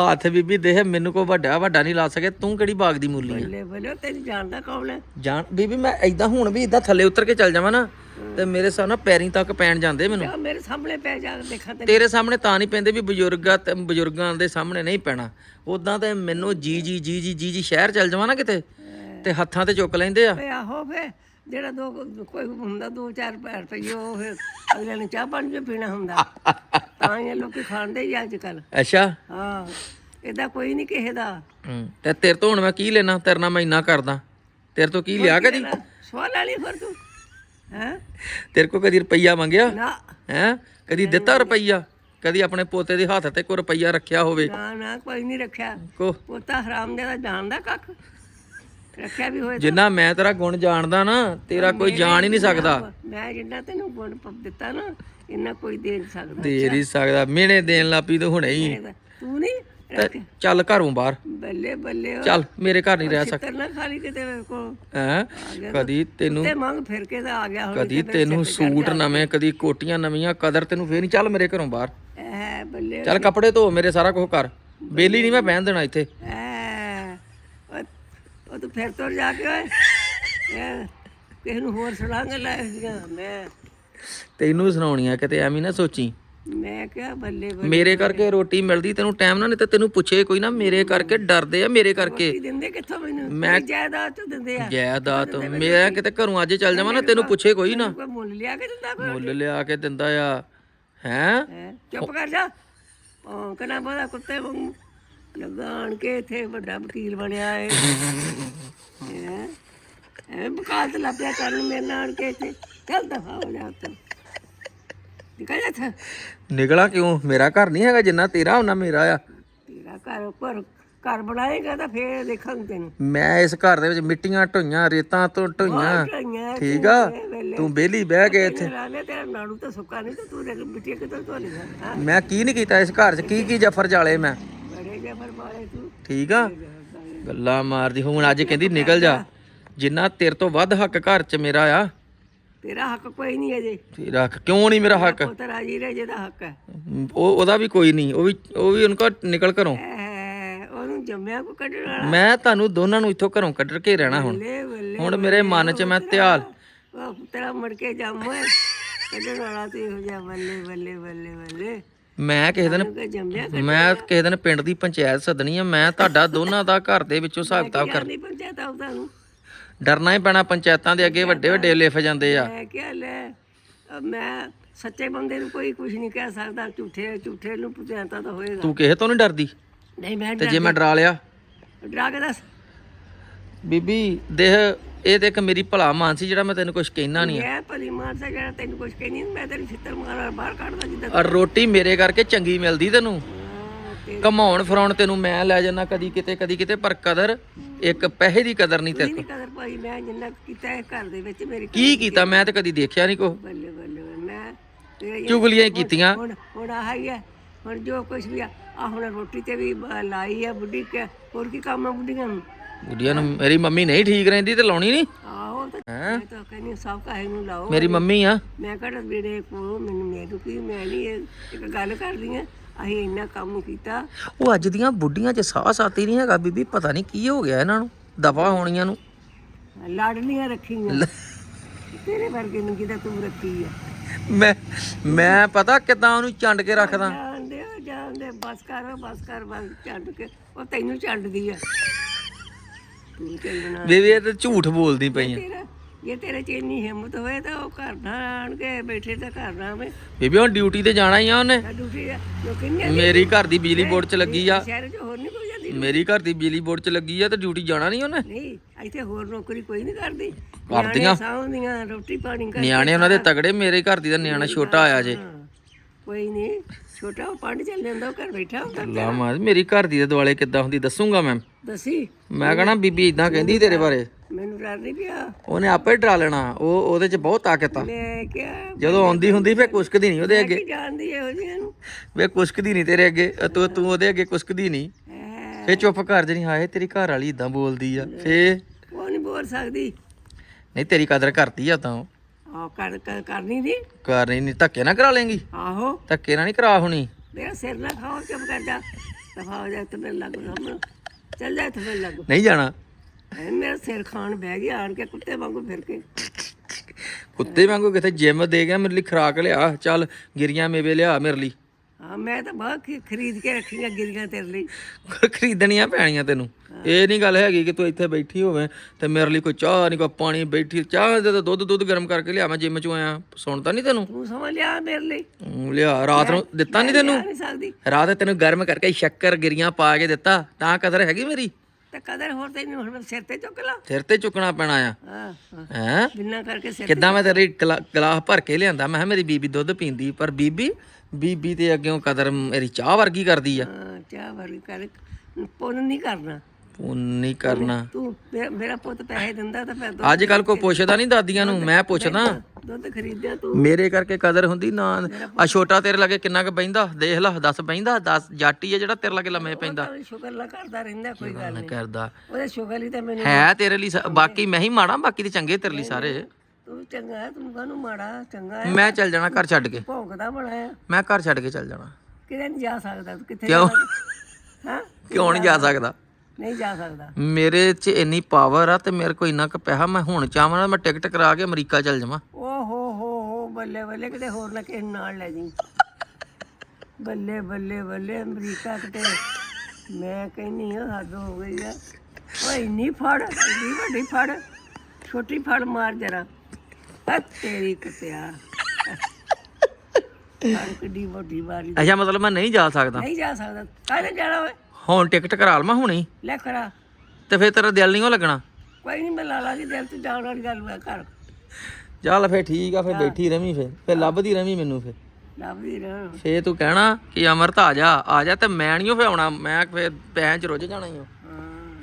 ਹੱਥ ਬੀਬੀ ਦੇਖ ਮੈਨੂੰ ਕੋਈ ਵੱਡਾ ਵੱਡਾ ਨਹੀਂ ਲਾ ਸਕੇ। ਤੂੰ ਕਿਹੜੀ ਬਾਗ ਦੀ ਮੂਲੀ ਆ? ਬੱਲੇ ਬੱਲੇ ਤੈਨੂੰ ਜਾਣਦਾ ਕੌਣ ਹੈ ਜਾਣ ਬੀਬੀ ਮੈਂ ਇਦਾਂ ਹੁਣ ਵੀ ਇਦਾਂ ਥੱਲੇ ਉਤਰ ਕੇ ਚੱਲ ਜਾਵਾਂ ਨਾ ਤੇ ਮੇਰੇ ਸਾਹ ਨਾਲ ਪੈਰੀਂ ਤੱਕ ਪੈਣ ਜਾਂਦੇ ਮੈਨੂੰ। ਆ ਮੇਰੇ ਸਾਹਮਣੇ ਪੈ ਜਾ ਕੇ ਦੇਖਾਂ ਤੈਨੂੰ। ਤੇਰੇ ਸਾਹਮਣੇ ਤਾਂ ਨਹੀਂ ਪੈਂਦੇ ਵੀ ਬਜ਼ੁਰਗਾਂ ਤੇ ਬਜ਼ੁਰਗਾਂ ਦੇ ਸਾਹਮਣੇ ਨਹੀਂ ਪੈਣਾ। ਉਦਾਂ ਤੇ ਮੈਨੂੰ ਜੀ ਜੀ ਜੀ ਜੀ ਜੀ ਜੀ ਸ਼ਹਿਰ ਚੱਲ ਜਾਵਾਂ ਨਾ ਕਿਤੇ ਤੇ ਹੱਥਾਂ ਤੇ ਚੁੱਕ ਲੈਂਦੇ ਆ। ਆਹੋ ਫੇ ਜਿਹੜਾ ਦੋ ਕੋਈ ਹੁੰਦਾ ਦੋ ਚਾਰ ਪੈਰ ਪਈ ਉਹ ਫਿਰ ਅਗਲੇ ਨੇ ਚਾਹ ਪਾਣੀ ਵੀ ਪੀਣਾ ਹੁੰਦਾ। ਤਾਂ ਇਹ ਲੋਕੀ ਖਾਂਦੇ ਹੀ ਅੱਜ ਕੱਲ ਅੱਛਾ। ਹਾਂ ਇਹਦਾ ਕੋਈ ਨਹੀਂ ਕਿਸੇ ਦਾ। ਹੂੰ ਤੇ ਤੇਰੇ ਤੋਂ ਹੁਣ ਮੈਂ ਕੀ ਲੈਣਾ? ਤੇਰੇ ਨਾਲ ਮੈਂ ਇੰਨਾ ਕਰਦਾ। ਤੇਰੇ ਤੋਂ ਕੀ ਲਿਆ ਕਦੀ? ਸਵਾਲ ਵਾਲੀ ਫਿਰ ਤੂੰ ਹੈ? ਤੇਰੇ ਕੋ ਕਦੀ ਰੁਪਈਆ ਮੰਗਿਆ? ਨਾ। ਹੈ? ਕਦੀ ਦਿੱਤਾ ਰੁਪਈਆ? ਕਦੀ ਆਪਣੇ ਪੋਤੇ ਦੇ ਹੱਥ ਤੇ ਕੋਈ ਰੁਪਈਆ ਰੱਖਿਆ ਹੋਵੇ? ਨਾ ਨਾ ਕੋਈ ਨਹੀਂ ਰੱਖਿਆ। ਕੋ ਪੋਤਾ ਹਰਾਮ ਦੇ ਦਾ ਜਾਣਦਾ ਕੱਖ। ਰੱਖਿਆ ਵੀ ਹੋਏ ਜਿੰਨਾ ਮੈਂ ਤੇਰਾ ਗੁਣ ਜਾਣਦਾ ਨਾ ਤੇਰਾ ਕੋਈ ਜਾਣ ਹੀ ਨਹੀਂ ਸਕਦਾ। ਮੈਂ ਜਿੰਨਾ ਤੈਨੂੰ ਗੁਣ ਪ- ਦਿੱਤਾ ਨਾ ਇੰਨਾ ਕੋਈ ਦੇ ਨਹੀਂ ਸਕਦਾ। ਦੇ ਨਹੀਂ ਸਕਦਾ। ਮਿਹਣੇ ਦੇਣ ਲੱਪੀ ਤੂੰ ਹੁਣੇ ਹੀ। ਤੂੰ ਨਹੀਂ ਰੱਖ। ਚੱਲ ਘਰੋਂ ਬਾਹਰ। ਬੱਲੇ ਬੱਲੇ ਉਹ ਚੱਲ ਮੇਰੇ ਘਰ ਨਹੀਂ ਰਹਿ ਸਕਦਾ ਛਿੱਤਰ ਨਾ ਖਾਲੀ ਕਿਤੇ ਮੇਰੇ ਕੋਲ। ਹੈ? ਕਦੀ ਤੈਨੂੰ ਤੇ ਮੰਗ ਫਿਰ ਕੇ ਤਾਂ ਆ ਗਿਆ ਹੁਣ ਕਦੀ ਤੈਨੂੰ ਸੂਟ ਨਵੇਂ ਕਦੀ ਕੋਟੀਆਂ ਨਵੀਆਂ ਕਦਰ ਤੈਨੂੰ ਫੇਰ ਨਹੀਂ। ਚੱਲ ਮੇਰੇ ਘਰੋਂ ਬਾਹਰ। ਐ ਬੱਲੇ ਚੱਲ ਕੱਪੜੇ ਧੋ ਮੇਰੇ ਸਾਰਾ ਕੁਝ ਕਰ। ਬੇਲੀ ਨਹੀਂ ਮੈਂ ਬਹਿਣ ਦੇਣਾ ਇੱਥੇ। ਐ ਉਹ ਤੂੰ ਫਿਰ ਤੁਰ ਜਾ ਕੇ ਓਏ ਐ ਕਿਸੇ ਨੂੰ ਹੋਰ ਸੁਣਾਂਗੇ ਲੈ ਮੈਂ ਤੈਨੂੰ ਸੁਣਾਉਣੀ ਆ ਕਿਤੇ ਐਵੇਂ ਨਾ ਸੋਚੀ। ਮੈਂ ਕਿਹਾ ਬੱਲੇ ਬੱਲੇ ਮੇਰੇ ਕਰਕੇ ਰੋਟੀ ਮਿਲਦੀ ਤੈਨੂੰ ਟਾਈਮ ਨਾਲ ਨਹੀਂ ਤੇ ਤੈਨੂੰ ਪੁੱਛੇ ਕੋਈ ਨਾ ਮੇਰੇ ਕਰਕੇ ਡਰਦੇ ਆ ਮੇਰੇ ਕਰਕੇ। ਦਿੰਦੇ ਕਿੱਥੋਂ ਮੈਨੂੰ? ਮੈਂ ਜਾਇਦਾਦ ਤੋਂ ਦਿੰਦੇ ਆ। ਜਾਇਦਾਦ ਮੈਂ ਕਿਤੇ ਘਰੋਂ ਅੱਜ ਚੱਲ ਜਾਵਾਂ ਨਾ ਤੈਨੂੰ ਪੁੱਛੇ ਕੋਈ ਨਾ। ਕੋਈ ਮੁੱਲ ਲਿਆ ਕੇ ਦਿੰਦਾ ਕੋਈ ਮੁੱਲ ਲਿਆ ਕੇ ਦਿੰਦਾ ਆ। ਹੈ? ਚੁੱਪ ਕਰ ਜਾ। ਉਹ ਕਹਿੰਦਾ ਬੜਾ ਕੁੱਤੇ ਵਾਂਗੂ। ਲਗਾਣ ਕੇ ਇੱਥੇ ਵੱਡਾ ਵਕੀਲ ਬਣਿਆ ਏ। ਹੈਂ? ਐ ਬਕਾਤ ਲੱਭਿਆ ਕਰਨ ਮੇਰੇ ਨਾਲ ਕੇ ਇੱਥੇ ਚੱਲ ਦਫਾ ਹੋ ਜਾ ਤੂੰ ਨਿਕਲ ਜਾ ਇੱਥੇ। ਨਿਕਲਾ ਕਿਉਂ? ਮੇਰਾ ਘਰ ਨਹੀਂ ਹੈਗਾ ਜਿੰਨਾ ਤੇਰਾ ਉਹਨਾਂ ਮੇਰਾ ਆ। ਤੇਰਾ ਘਰ ਪਰ ਘਰ ਬਣਾਏਗਾ ਤਾਂ ਫੇਰ ਦੇਖਾਂਗੇ ਤੈਨੂੰ। ਮੈਂ ਇਸ ਘਰ ਦੇ ਵਿੱਚ ਮਿੱਟੀਆਂ ਢੋਈਆਂ ਰੇਤਾਂ ਤੋਂ ਢੋਈਆਂ। ਢਾਈਆਂ ਠੀਕ ਆ? ਤੂੰ ਬੇਲੀ ਬਹਿ ਕੇ ਇੱਥੇ। ਰਾਲੇ ਤੇਰਾ ਨਾੜੂ ਤਾਂ ਸੁੱਕਾ ਨਹੀਂ ਤੇ ਤੂੰ ਦੇਖ ਬਿਟੀਆ ਕਿੱਧਰ ਤੋਂ ਲਿਆ ਹਾਂ? ਮੈਂ ਕੀ ਨਹੀਂ ਕੀਤਾ ਇਸ ਘਰ 'ਚ? ਕੀ ਕੀ ਜਫਰ ਜਾਲੇ ਮੈਂ? ਠੀਕ ਆ? ਗੱਲਾਂ ਮਾਰਦੀ। ਹੁਣ ਅੱਜ ਕਹਿੰਦੀ ਨਿਕਲ ਜਾ। ਜਿੰਨਾ ਤੇਰੇ ਤੋਂ ਵੱਧ ਹੱਕ ਘਰ 'ਚ ਮੇਰਾ ਆ। ਤੇਰਾ ਹੱਕ ਕੋਈ ਨਹੀਂ ਅਜੇ। ਤੇਰਾ ਹੱਕ ਕਿਉਂ ਨਹੀਂ ਮੇਰਾ ਹੱਕ? ਪੁੱਤ ਰਾਜੀ ਰਹਿ ਜਿਹਦਾ ਹੱਕ ਹੈ। ਉਹ ਉਹਦਾ ਵੀ ਕੋਈ ਨਹੀਂ। ਉਹ ਵੀ ਉਹ ਵੀ ਉਹਨਾਂ ਨਿਕਲ ਘਰੋਂ। ਉਹਨੂੰ ਜੰਮਿਆ ਕੋ ਕੱਢਣ ਵਾਲਾ? ਮੈਂ ਤੁਹਾਨੂੰ ਦੋਨਾਂ ਨੂੰ ਇੱਥੋਂ ਘਰੋਂ ਕੱਢ ਕੇ ਰਹਿਣਾ ਹੁਣ। ਹੁਣ ਮੇਰੇ ਮਨ 'ਚ ਮੈਂ ਧਿਆਲ ਉਹ ਤੇਰਾ ਮੜ ਕੇ ਜੰਮ ਹੋਏ ਕੱਢਣ ਵਾਲਾ ਤੇ ਇਹੋ ਜਿਹਾ। ਬੱਲੇ ਬੱਲੇ ਬੱਲੇ ਬੱਲੇ। ਮੈਂ ਕਿਸੇ ਦਿਨ ਮੈਂ ਕਿਸੇ ਦਿਨ ਪਿੰਡ ਦੀ ਪੰਚਾਇਤ ਸੱਦਣੀ ਆ ਮੈਂ ਤੁਹਾਡਾ ਦੋਨਾਂ ਦਾ ਘਰ ਦੇ ਵਿੱਚੋਂ ਹਿਸਾਬ ਕਿਤਾਬ ਕਰ ਨਹੀਂ ਪੰਚਾਇਤ ਆਉਂਦਾ ਨੂੰ ਡਰਨਾ ਹੀ ਪੈਣਾ ਪੰਚਾਇਤਾਂ ਦੇ ਅੱਗੇ ਵੱਡੇ ਵੱਡੇ ਲਿਫ ਜਾਂਦੇ ਆ। ਮੈਂ ਕਿਹਾ ਲੈ ਅਹ ਮੈਂ ਸੱਚੇ ਬੰਦੇ ਨੂੰ ਕੋਈ ਕੁਝ ਨਹੀਂ ਕਹਿ ਸਕਦਾ ਝੂਠੇ ਝੂਠੇ ਨੂੰ ਪੰਚਾਇਤਾਂ ਤਾਂ ਹੋਏਗਾ। ਤੂੰ ਕਿਸੇ ਤੋਂ ਨਹੀਂ ਡਰਦੀ? ਨਹੀਂ ਮੈਂ ਤੇ ਜੇ ਮੈਂ ਡਰਾ ਲਿਆ? ਡਰਾ ਕੇ ਦੱਸ। ਬੀਬੀ ਦੇਖ ਇਹ ਇੱਕ ਮੇਰੀ ਭਲਾ ਮਾਨ ਸੀ ਜਿਹੜਾ ਮੈਂ ਤੈਨੂੰ ਕੁਝ ਕਹਿਣਾ ਨਹੀਂ ਇਹ ਭਲੀ ਮਾਨਸਾ ਜਿਹੜਾ ਤੈਨੂੰ ਕੁਝ ਕਹਿ ਨਹੀਂ ਮੈਂ ਤੇਰੀ ਛਿੱਤਰ ਮਾਰ ਬਾਹਰ ਕੱਢਦਾ ਜਿੱਦਾਂ ਔਰ ਰੋਟੀ ਮੇਰੇ ਕਰਕੇ ਚੰਗੀ ਮਿਲਦੀ ਤੈਨੂੰ। ਹਾਂ, ਕਮਾਉਣ ਫਰਾਉਣ ਤੈਨੂੰ ਮੈਂ ਲੈ ਜਾਣਾ ਕਦੀ ਕਿਤੇ ਕਦੀ ਕਿਤੇ ਪਰ ਕਦਰ ਇੱਕ ਪੈਸੇ ਦੀ ਕਦਰ ਨਹੀਂ ਤੇਰੇ ਨਹੀਂ ਕਦਰ ਭਾਈ ਮੈਂ ਜਿੰਨਾ ਕੀਤਾ ਹੈ ਘਰ ਦੇ ਵਿੱਚ ਮੇਰੀ ਕੀ ਕੀਤਾ? ਮੈਂ ਤੇ ਕਦੀ ਦੇਖਿਆ ਨਹੀਂ ਕੋ ਬੱਲੇ ਬੱਲੇ ਮੈਂ ਚੁਗਲੀਆਂ ਹੀ ਕੀਤੀਆਂ। ਹੁਣ ਹੁਣ ਆਹ ਹੀ ਹੈ ਹੁਣ ਜੋ ਕੁਝ ਵੀ ਆ ਹੁਣ ਰੋਟੀ ਤੇ ਵੀ ਲਾਈ ਆ ਬੁੱਢੀ ਕੇ ਹੋਰ ਕੀ ਕੰਮ ਆ ਬੁੱਢੀਆਂ ਨੂੰ? ਗੁੱਡੀਆਂ ਨੂੰ ਮੇਰੀ ਮੰਮੀ ਨਹੀਂ ਠੀਕ ਰਹਿੰਦੀ ਤੇ ਲਾਉਣੀ ਨਹੀਂ? ਆਹੋ ਤਾਂ ਮੈਂ ਤਾਂ ਕਹਿੰਦੀ ਸਭ ਕਾਹੇ ਨੂੰ ਲਾਓ। ਮੇਰੀ ਮੰਮੀ ਆ। ਮੈਂ ਕਿਹੜਾ ਮੇਰੇ ਕੋਲ ਮੈਨੂੰ ਮੈਨੂੰ ਕੀ ਮੈਂ ਨਹੀਂ ਇਹ ਇੱਕ ਗੱਲ ਕਰਦੀ ਆ ਅਸੀਂ ਇੰਨਾ ਕੰਮ ਕੀਤਾ। ਉਹ ਅੱਜ ਦੀਆਂ ਬੁੱਢੀਆਂ 'ਚ ਸਾਹ ਸਾਤੀ ਨਹੀਂ ਹੈਗਾ ਬੀਬੀ ਪਤਾ ਨਹੀਂ ਕੀ ਹੋ ਗਿਆ ਇਹਨਾਂ ਨੂੰ ਦਫਾ ਹੋਣੀਆਂ ਨੂੰ। ਲਾਡਲੀਆਂ ਰੱਖੀਆਂ। ਤੇਰੇ ਵਰਗੇ ਨੂੰ ਕਿਤੇ ਤੂੰ ਰੱਖੀ ਆ? ਮੈਂ ਮੈਂ ਪਤਾ ਕਿਦਾਂ ਉਹਨੂੰ ਚੰਡ ਕੇ ਰੱਖਦਾ। ਜਾਣਦੇ ਹੋ ਜਾਣਦੇ ਬਸ ਕਰ ਬਸ ਕਰ ਬਸ ਛੱਡ ਕੇ। ਉਹ ਤੈਨੂੰ ਛੱਡਦੀ ਆ। ਬੀਬੀ ਇਹ ਤੇ ਝੂਠ ਬੋਲਦੀ ਪਈ ਆ। ਤੇਰਾ ਜੇ ਤੇਰੇ ਚ ਇੰਨੀ ਹਿੰਮਤ ਹੋਏ ਤਾਂ ਉਹ ਘਰ ਨਾ ਆਣ ਕੇ ਬੈਠੇ ਤਾਂ ਘਰ ਨਾ ਆਵੇ। ਬੀਬੀ ਹੁਣ ਡਿਊਟੀ ਤੇ ਜਾਣਾ ਹੀ ਆ ਉਹਨੇ। ਡਿਊਟੀ ਆ। ਲੋਕੀ ਨਹੀਂ ਮੇਰੀ ਘਰ ਦੀ ਬਿਜਲੀ ਬੋਰਡ 'ਚ ਲੱਗੀ ਆ। ਸ਼ਹਿਰ ਚ ਹੋਰ ਨਹੀਂ ਕੋਈ ਜਾਂਦੀ ਮੇਰੀ ਘਰ ਦੀ ਬਿਜਲੀ ਬੋਰਡ 'ਚ ਲੱਗੀ ਆ ਤੇ ਡਿਊਟੀ ਜਾਣਾ ਨਹੀਂ ਉਹਨੇ। ਨਹੀਂ ਇੱਥੇ ਹੋਰ ਨੌਕਰੀ ਕੋਈ ਨਹੀਂ ਕਰਦੀ। ਕਰਦੀਆਂ। ਸਾਉਂਦੀਆਂ ਰੋਟੀ ਪਾਣੀ ਕਰ ਨਿਆਣੇ ਉਹਨਾਂ ਦੇ ਤਗੜੇ ਮੇਰੇ ਘਰ ਦੀ ਦਾ ਨਿਆਣਾ ਛੋਟਾ ਆਇਆ ਜੇ। ਕੋਈ ਨਹੀਂ ਛੋਟਾ ਉਹ ਪੰਡ ਚੱਲ ਜਾਂਦਾ ਉਹ ਘਰ ਬੈਠਾ ਹੁੰਦਾ ਲਾ ਮਾਰ ਮੇਰੀ ਘਰ ਦੀ ਦੇ ਦੁਆਲੇ ਕਿੱਦਾਂ ਹੁੰਦੀ ਦੱਸੂਗਾ ਮੈਂ। ਦਸੀ। ਮੈਂ ਕਹਣਾ ਬੀਬੀ ਇਦਾਂ ਕਹਿੰਦੀ ਤੇਰੇ ਬਾਰੇ। ਮੈਨੂੰ ਡਰ ਨਹੀਂ ਪਿਆ। ਉਹਨੇ ਆਪੇ ਡਰਾ ਲੈਣਾ ਉਹ ਉਹਦੇ 'ਚ ਬਹੁਤ ਤਾਕਤ ਆ। ਮੈਂ ਕਿਹਾ ਜਦੋਂ ਆਉਂਦੀ ਹੁੰਦੀ ਫੇ ਕੁਸਕਦੀ ਨਹੀਂ ਉਹਦੇ ਅੱਗੇ। ਕੀ ਜਾਣਦੀ ਇਹੋ ਜਿਹੀਆਂ ਨੂੰ? ਵੇ ਕੁਸਕਦੀ ਨਹੀਂ ਤੇਰੇ ਅੱਗੇ ਅ ਤੂੰ ਤੂੰ ਉਹਦੇ ਅੱਗੇ ਕੁਸਕਦੀ ਨਹੀਂ ਐ, ਫੇ ਚੁੱਪ ਕਰ ਜਣੀ ਹਾਏ ਤੇਰੀ ਘਰ ਵਾਲੀ ਇਦਾਂ ਬੋਲਦੀ ਆ। ਫੇ ਉਹ ਨਹੀਂ ਬੋਲ ਸਕਦੀ। ਨਹੀਂ ਤੇਰੀ ਕਦਰ ਕਰਦੀ ਆ ਤਾਂ ਉਹ। ਆਹ ਕਰ ਕਰ- ਕਰਨੀ ਦੀ? ਕਰ ਨਹੀਂ ਧੱਕੇ ਨਾ ਕਰਾ ਲੇਂਗੀ ਆਹੋ। ਧੱਕੇ ਨਾਲ ਨਹੀਂ ਕਰਾ ਹੋਣੀ। ਮੇਰਾ ਸਿਰ ਨਾ ਖਾਓ ਚੁੱਪ ਕਰ ਜਾ। ਦਫਾ ਹੋ ਜਾ ਤੇ ਲੱਗ ਸਾਹਮਣੇ। ਚੱਲ ਜਾ ਇੱਥੇ ਲੱਗ। ਨਹੀਂ ਜਾਣਾ। ਐ ਮੇਰਾ ਸਿਰ ਖਾਣ ਬਹਿ ਗਿਆ ਆਣ ਕੇ ਕੁੱਤੇ ਵਾਂਗੂ ਫਿਰ ਕੇ। ਕੁੱਤੇ ਵਾਂਗੂ ਕਿਤੇ ਜਿਮ ਦੇ ਗਿਆ ਮੇਰੇ ਲਈ ਖਰਾਕ ਲਿਆ। ਚੱਲ ਗਿਰੀਆਂ ਮੇਵੇ ਲਿਆ ਮੇਰੇ ਲਈ। ਹਾਂ ਮੈਂ ਤਾਂ ਬਹੁਤ ਖੀ- ਖਰੀਦ ਕੇ ਰੱਖੀਆਂ ਗਿਰੀਆਂ ਤੇਰੇ ਲਈ। ਖਰੀਦਣੀਆਂ ਪੈਣੀਆਂ ਤੈਨੂੰ। ਇਹ ਨਹੀਂ ਗੱਲ ਹੈਗੀ ਕਿ ਤੂੰ ਇੱਥੇ ਬੈਠੀ ਹੋਵੇਂ ਤੇ ਮੇਰੇ ਲਈ ਕੋਈ ਚਾਹ ਨਹੀਂ ਕੋਈ ਪਾਣੀ ਬੈਠੀ ਚਾਹ ਦੇ ਤਾਂ ਦੁੱਧ ਦੁੱਧ ਗਰਮ ਕਰਕੇ ਲਿਆ ਮੈਂ ਜਿਮ ਚੋਂ ਆਇਆ। ਸੁਣਦਾ ਨਹੀਂ ਤੈਨੂੰ? ਤੂੰ ਸਮਝ ਲਿਆ ਮੇਰੇ ਲਈ। ਲਿਆ। ਰਾਤ ਨੂੰ ਦਿੱਤਾ ਨਹੀਂ ਤੈਨੂੰ? ਆ ਨਹੀਂ ਰਾਤ ਤੈਨੂੰ ਗਰਮ ਕਰਕੇ ਸ਼ੱਕਰ ਗਿਰੀਆਂ ਪਾ ਕੇ ਦਿੱਤਾ। ਤਾਂ ਕਦਰ ਹੈਗੀ ਮੇਰੀ? ਤੇ ਕਦਰ ਹੋਰ ਤੈਨੂੰ ਹੁਣ ਸਿਰ ਤੇ ਚੁੱਕ ਲਾ। ਸਿਰ ਤੇ ਚੁੱਕਣਾ ਪੈਣਾ ਆ। ਹਾਂ ਬਿਨਾਂ ਕਰਕੇ ਸਿਰ ਕਿੱਦਾਂ ਮੈਂ ਤੇਰੀ ਗਲਾ- ਗਲਾਸ ਭਰ ਕੇ ਲਿਆਂਦਾ? ਮੈਂ ਮੇਰੀ ਬੀਬੀ ਦੁੱਧ ਪੀਂਦੀ ਪਰ ਬੀਬੀ ਬੀਬੀ ਤੇ ਅੱਗੇੋਂ ਕਦਰ ਮੇਰੀ ਚਾਹ ਵਰਗੀ ਕਰਦੀ ਆ। ਹਾਂ ਚਾਹ ਵਾਲੀ ਕਰ ਪੁੰਨ ਨਹੀਂ ਕਰਨਾ। ਪੁੰਨ ਨਹੀਂ ਕਰਨਾ। ਤੂੰ ਮੇਰਾ- ਮੇਰਾ ਪੁੱਤ ਪੈਸੇ ਦਿੰਦਾ ਤਾਂ ਫਿਰ ਦੁੱਧ- ਅੱਜ ਕੱਲ ਕੋ ਪੁੱਛਦਾ ਨਹੀਂ ਦਾਦੀਆਂ ਨੂੰ ਮੈਂ ਪੁੱਛਦਾ। ਦੁੱਧ ਖਰੀਦਿਆ ਤੂੰ। ਮੇਰੇ ਕਰਕੇ ਕਦਰ ਹੁੰਦੀ ਨਾ। ਆ ਛੋਟਾ ਤੇਰੇ ਲਾਗੇ ਕਿੰਨਾ ਕੁ ਬੈਂਦਾ ਦੇਖ ਲਾ ਦੱਸ ਬੈਂਦਾ 10 ਜਾਟੀ ਆ ਜਿਹੜਾ ਤੇਰੇ ਲਾਗੇ ਲੰਮੇ ਪੈਂਦਾ। ਸ਼ੁਕਰ ਲਾ ਕਰਦਾ ਰਹਿੰਦਾ ਕੋਈ ਗੱਲ ਨਹੀਂ। ਕਰਦਾ। ਉਹਦੇ ਸ਼ੁਕਰ ਲਈ ਤਾਂ ਮੈਨੂੰ ਹੈ ਤੇਰੇ ਲਈ ਸ- ਬਾਕੀ ਮੈਂ ਹੀ ਮਾੜਾ ਬਾਕੀ ਤੇ ਚੰਗੇ ਤੇਰੇ ਲਈ ਸਾਰੇ। ਤੂੰ ਚੰਗਾ ਹੈ ਤੂੰ ਕਾਹਨੂੰ ਮਾੜਾ ਚੰਗਾ ਹੈ। ਮੈਂ ਚੱਲ ਜਾਣਾ ਘਰ ਛੱਡ ਕੇ। ਭੌਂਕਦਾ ਬਣਾਇਆ ਮੈਂ ਘਰ ਛੱਡ ਕੇ ਚੱਲ ਜਾਣਾ। ਕਿਤੇ ਨਹੀਂ ਜਾ ਸਕਦਾ ਤੂੰ ਕਿੱਥੇ ਕਿਉਂ? ਹਾਂ? ਕਿਉਂ ਨਹੀਂ ਜਾ ਸਕਦਾ? ਨਹੀਂ ਜਾ ਸਕਦਾ। ਮੇਰੇ 'ਚ ਇੰਨੀ ਪਾਵਰ ਆ ਤੇ ਮੇਰੇ ਕੋਲ ਇੰਨਾ ਕੁ ਪੈਸਾ ਮੈਂ ਹੁਣ ਚਾਹਵਾਂ ਨਾ ਮੈਂ ਟਿਕਟ ਕਰਾ ਕੇ ਅਮਰੀਕਾ ਚੱਲ ਜਾਵਾਂ। ਓ ਹੋ ਹੋ ਹੋ ਬੱਲੇ ਬੱਲੇ ਕਿਤੇ ਹੋਰ ਨਾ ਕਿਸੇ ਨੂੰ ਨਾਲ ਲੈ ਜੀ ਬੱਲੇ ਬੱਲੇ ਬੱਲੇ ਅਮਰੀਕਾ ਕਿਤੇ। ਮੈਂ ਕਹਿੰਨੀ ਆ ਹੱਦ ਹੋ ਗਈ ਆ। ਓਏ ਇੰਨੀ ਫੜ ਇੰਨੀ ਵੱਡੀ ਫੜ। ਛੋਟੀ ਫੜ ਮਾਰ ਜਰਾ। ਤੇਰੀ ਕੁੱਤਿਆ ਕਿੱਡੀ ਵੱਡੀ ਵਾਰੀ ਅੱਛਾ ਮਤਲਬ ਮੈਂ ਨਹੀਂ ਜਾ ਸਕਦਾ। ਨਹੀਂ ਜਾ ਸਕਦਾ। ਕਾਹਨੇ ਜਾਣਾ ਓਏ? ਹੁਣ ਟਿਕਟ ਕਰਾ ਲਵਾਂ ਹੁਣੀ। ਲੈ ਖਰਾ ਤੇ ਫਿਰ ਤੇਰਾ ਦਿਲ ਨਹੀਂ ਉਹ ਲੱਗਣਾ? ਕੋਈ ਨਹੀਂ ਮੈਂ ਲਾ ਲਾਂਗੀ ਦਿਲ ਤੇ ਜਾਣ ਵਾਲੀ ਗੱਲ ਮੈਂ ਕਰ। ਚੱਲ ਫੇ ਠੀਕ ਆ ਫੇ ਬੈਠੀ ਰਵੀਂ ਫੇ ਫੇ ਲੱਭਦੀ ਰਵੀਂ ਮੈਨੂੰ ਫੇ ਲੱਭਦੀ ਰਹਿ। ਫੇ ਤੂੰ ਕਹਿਣਾ ਕਿ ਅਮਰਤ ਆ ਜਾ ਆ ਜਾ ਤੇ ਮੈਂ ਨਹੀਂ ਫੇ ਆਉਣਾ। ਮੈਂ ਫੇ ਪੈਂ ਚ ਰੁੱਝ ਜਾਣਾ ਹੀ ਹਾਂ।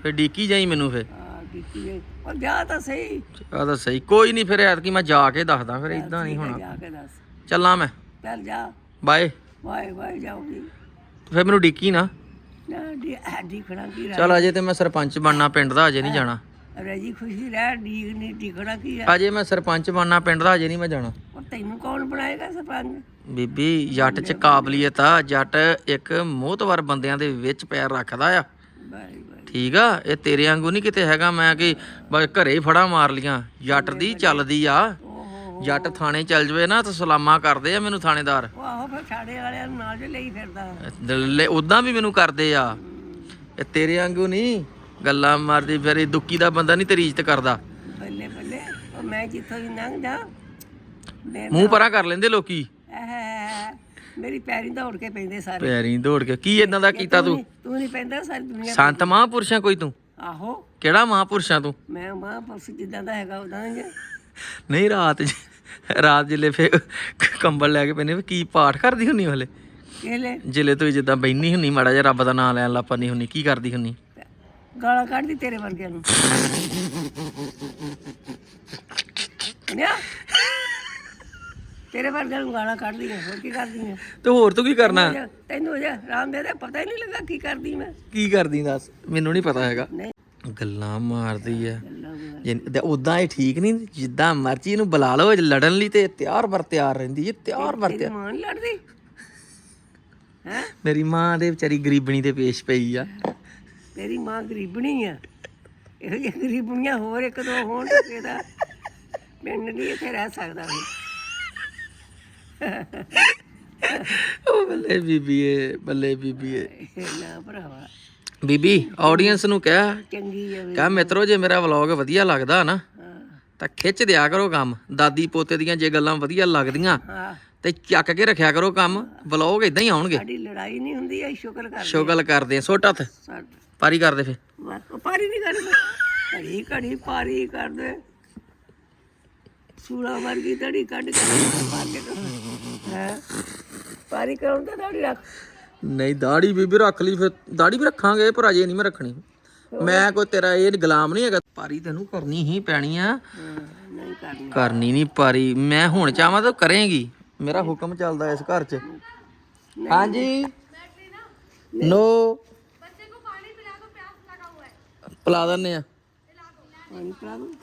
ਫੇ ਡੀਕੀ ਜਾਈ ਮੈਨੂੰ ਫੇ ਆ ਕੀਤੀ ਹੈ ਉਹ ਜਾ ਤਾਂ ਸਹੀ। ਆ ਤਾਂ ਸਹੀ। ਕੋਈ ਨਹੀਂ ਫਿਰ ਐਤਕੀ ਮੈਂ ਜਾ ਕੇ ਦੱਸਦਾ ਫਿਰ ਇਦਾਂ ਨਹੀਂ ਹੋਣਾ। ਜਾ ਕੇ ਦੱਸ। ਚੱਲਾਂ ਮੈਂ। ਚੱਲ ਜਾ। ਬਾਏ। ਵਾਏ ਵਾਏ ਜਾਊਗੀ। ਫੇ ਮੈਨੂੰ ਡੀਕੀ ਨਾ। ਕੀ ਰਹਿ। ਚੱਲ ਅਜੇ ਤੇ ਮੈਂ ਸਰਪੰਚ ਬਣਨਾ ਪਿੰਡ ਦਾ ਅਜੇ ਨਹੀਂ ਜਾਣਾ। ਰਜੀ ਖੁਸ਼ੀ ਰਹਿ ਡੀਕ ਨਹੀਂ ਟਿਕਣਾ ਕੀ ਆ ਅਜੇ ਮੈਂ ਸਰਪੰਚ ਬਣਨਾ ਪਿੰਡ ਦਾ ਅਜੇ ਨਹੀਂ ਮੈਂ ਜਾਣਾ। ਉਹ ਤੈਨੂੰ ਕੌਣ ਬਣਾਏਗਾ ਸਰਪੰਚ? ਬੀਬੀ ਜੱਟ ਚ ਕਾਬਲੀਅਤ ਆ। ਜੱਟ ਇੱਕ ਮੋਹਤਵਰ ਬੰਦਿਆਂ ਦੇ ਵਿੱਚ ਪੈਰ ਰੱਖਦਾ ਆ। ਬਾਈ ਠੀਕ ਆ ਇਹ ਤੇਰੇ ਵਾਂਗੂ ਨਹੀਂ ਕਿਤੇ ਹੈਗਾ ਮੈਂ ਕਿ ਬਸ ਘਰੇ ਹੀ ਫੜਾ ਮਾਰ ਲੀਆਂ। ਜੱਟ ਦੀ ਚੱਲਦੀ ਆ। ਜੱਟ ਥਾਣੇ ਚੱਲ ਜਵੇ ਨਾ ਤਾਂ ਸਲਾਮਾ ਕਰਦੇ ਆ ਮੈਨੂੰ ਥਾਣੇਦਾਰ। ਉਹ ਆਹੋ ਫਿਰ ਛਾੜੇ ਵਾਲਿਆਂ ਨੂੰ ਨਾਲ ਜੇ ਲਈ ਫਿਰਦਾ। ਲੈ ਉਦਾਂ ਵੀ ਮੈਨੂੰ ਕਰਦੇ ਆ। ਇਹ ਤੇਰੇ ਵਾਂਗੂ ਨਹੀਂ ਗੱਲਾਂ ਮਾਰਦੀ ਫਿਰ ਇਹ ਦੁੱਕੀ ਦਾ ਬੰਦਾ ਨਹੀਂ ਤੇਰੀ ਇੱਜ਼ਤ ਕਰਦਾ। ਬੱਲੇ ਬੱਲੇ ਉਹ ਮੈਂ ਜਿੱਥੋਂ ਦੀ ਲੰਘ ਜਾ ਮੈਂ ਮੂੰਹ ਪਰਾਂ ਕਰ ਲੈਂਦੇ ਲੋਕੀ। ਐ। ਮੇਰੀ ਪੈਰੀ ਦੌੜ ਕੇ ਪੈਂਦੇ ਸਾਰੇ। ਪੈਰੀਂ ਦੌੜ ਕੇ। ਕੀ ਇਦਾਂ ਦਾ ਕੀਤਾ ਤੂੰ ਤੂੰ? ਨਹੀਂ ਪੈਂਦਾ ਸਾਰੀ ਦੁਨੀਆ ਸੰਤ ਮਹਾਂਪੁਰਸ਼ਾਂ ਕੋਈ ਤੂੰ? ਆਹੋ। ਕਿਹੜਾ ਮਹਾਂਪੁਰਸ਼ਾਂ ਤੂੰ? ਮੈਂ ਮਾਂ ਪਰਸ ਜਿੱਦਾਂ ਦਾ ਹੈਗਾ ਉਦਾਂ ਹੀ ਆ। ਨਹੀਂ ਰਾਤ ਜ- ਰਾਤ ਜਿਲੇ ਫੇ ਕੰਬਲ ਲੈ ਕੇ ਪੈਨੇ ਕੀ ਪਾਠ ਕਰਦੀ ਹੁੰਨੀ ਹਲੇ? ਇਹਲੇ ਜਿਲੇ ਤੂੰ ਜਿੱਦਾਂ ਬੈਣੀ ਹੁੰਨੀ ਮਾੜਾ ਜਿਹਾ ਰੱਬ ਦਾ ਨਾਮ ਲੈਣ ਲੱਪਣੀ ਹੁੰਨੀ। ਕੀ ਕਰਦੀ ਹੁੰਨੀ? ਗਾਲਾਂ ਕੱਢਦੀ ਤੇਰੇ ਵਰਗਿਆਂ ਨੂੰ। ਨਿਆ। ਤੇਰੇ ਵਰਗਿਆਂ ਨੂੰ ਗਾਲਾਂ ਕੱਢਦੀ ਆ ਹੋਰ ਕੀ ਕਰਦੀ ਆ ਤੇ ਹੋਰ ਤੂੰ ਕੀ ਕਰਨਾ? ਤੈਨੂੰ ਜੇ ਰਾਮ ਦੇ ਦੇ ਪਤਾ ਹੀ ਨਹੀਂ ਲੱਗਾ ਕੀ ਕਰਦੀ ਮੈਂ। ਕੀ ਕਰਦੀ ਦੱਸ? ਮੈਨੂੰ ਨਹੀਂ ਪਤਾ ਹੈਗਾ। ਨਹੀਂ। ਗੱਲਾਂ ਮਾਰਦੀ ਆ। ਉਦਾਂ ਇਹ ਠੀਕ ਨਹੀਂ ਜਿੱਦਾਂ ਮਰਜ਼ੀ ਇਹਨੂੰ ਬੁਲਾ ਲਓ ਲੜਨ ਲਈ ਤੇ ਤਿਆਰ ਬਰ ਤਿਆਰ ਰਹਿੰਦੀ ਹੈ ਤਿਆਰ ਤੇਰੀ ਤਿਆਰ ਮਾਂ ਲੜਦੀ? ਹੈ? ਮੇਰੀ ਮਾਂ ਦੇ ਵਿਚਾਰੀ ਗਰੀਬਣੀ ਤੇ ਪੇਸ਼ ਪਈ ਆ। ਤੇਰੀ ਮਾਂ ਗਰੀਬਣੀ ਆ। ਇਹੋ ਗਰੀਬਣੀਆਂ ਹੋਰ ਇੱਕ ਦੋ ਹੋਣ ਤੇ ਇਹਦਾ ਪਿੰਡ ਨਹੀਂ ਇੱਥੇ ਰਹਿ ਸਕਦਾ। ਵੀ ਉਹ ਬੱਲੇ ਬੀਬੀਏ ਬੱਲੇ ਬੀਬੀਏ ਨਾ ਭਰਾਵਾ। ਬੀਬੀ ਆਡੀਅנס ਨੂੰ ਕਹਿ ਚੰਗੀ ਆ ਵੀ ਕਹ ਮਿੱਤਰੋ ਜੇ ਮੇਰਾ ਵਲੌਗ ਵਧੀਆ ਲੱਗਦਾ ਨਾ ਤਾਂ ਖਿੱਚ ਦਿਆ ਕਰੋ ਕੰਮ। ਦਾਦੀ ਪੋਤੇ ਦੀਆਂ ਜੇ ਗੱਲਾਂ ਵਧੀਆ ਲੱਗਦੀਆਂ ਤੇ ਚੱਕ ਕੇ ਰੱਖਿਆ ਕਰੋ ਕੰਮ। ਵਲੌਗ ਇਦਾਂ ਹੀ ਆਉਣਗੇ। ਸਾਡੀ ਲੜਾਈ ਨਹੀਂ ਹੁੰਦੀ ਐ ਸ਼ੁਕਰ ਕਰ ਸ਼ੁਗਲ ਕਰਦੇ ਸੁੱਟ ਹੱਥ ਪਾਰੀ ਕਰਦੇ ਫੇ ਪਾਰੀ ਨਹੀਂ ਕਰਦੇ। ਘੜੀ ਘੜੀ ਪਾਰੀ ਕਰਦੇ। ਸੂਲਾ ਵਰਗੀ ਤੜੀ ਕੱਢ ਕੇ ਕੇ ਹੈ? ਪਾਰੀ ਕਰਾਉਣ ਤਾਂ ਦਾੜੀ ਰੱਖ। ਨਹੀਂ ਦਾੜੀ ਬੀਬੀ ਰੱਖ ਲਈ ਫੇ ਦਾੜੀ ਵੀ ਰੱਖਾਂਗੇ ਪਰ ਅਜੇ ਨਹੀਂ ਮੈਂ ਰੱਖਣੀ। ਮੈਂ ਕੋਈ ਤੇਰਾ ਇਹ ਗੁਲਾਮ ਨਹੀਂ ਹੈਗਾ। ਪਾਰੀ ਤੈਨੂੰ ਕਰਨੀ ਹੀ ਪੈਣੀ ਆ। ਹਾਂ, ਨਹੀਂ ਕਰਨੀ। ਕਰਨੀ ਨਹੀਂ ਪਾਰੀ। ਮੈਂ ਹੁਣ ਚਾਹਾਂ ਤਾਂ ਕਰੇਂਗੀ। ਮੇਰਾ ਹੁਕਮ ਚੱਲਦਾ ਇਸ ਘਰ 'ਚ। ਹਾਂਜੀ। ਨੋ। ਪਿਲਾ ਦਿੰਨੇ ਆ। ਪਾਣੀ ਪਿਲਾ ਦੂੰ।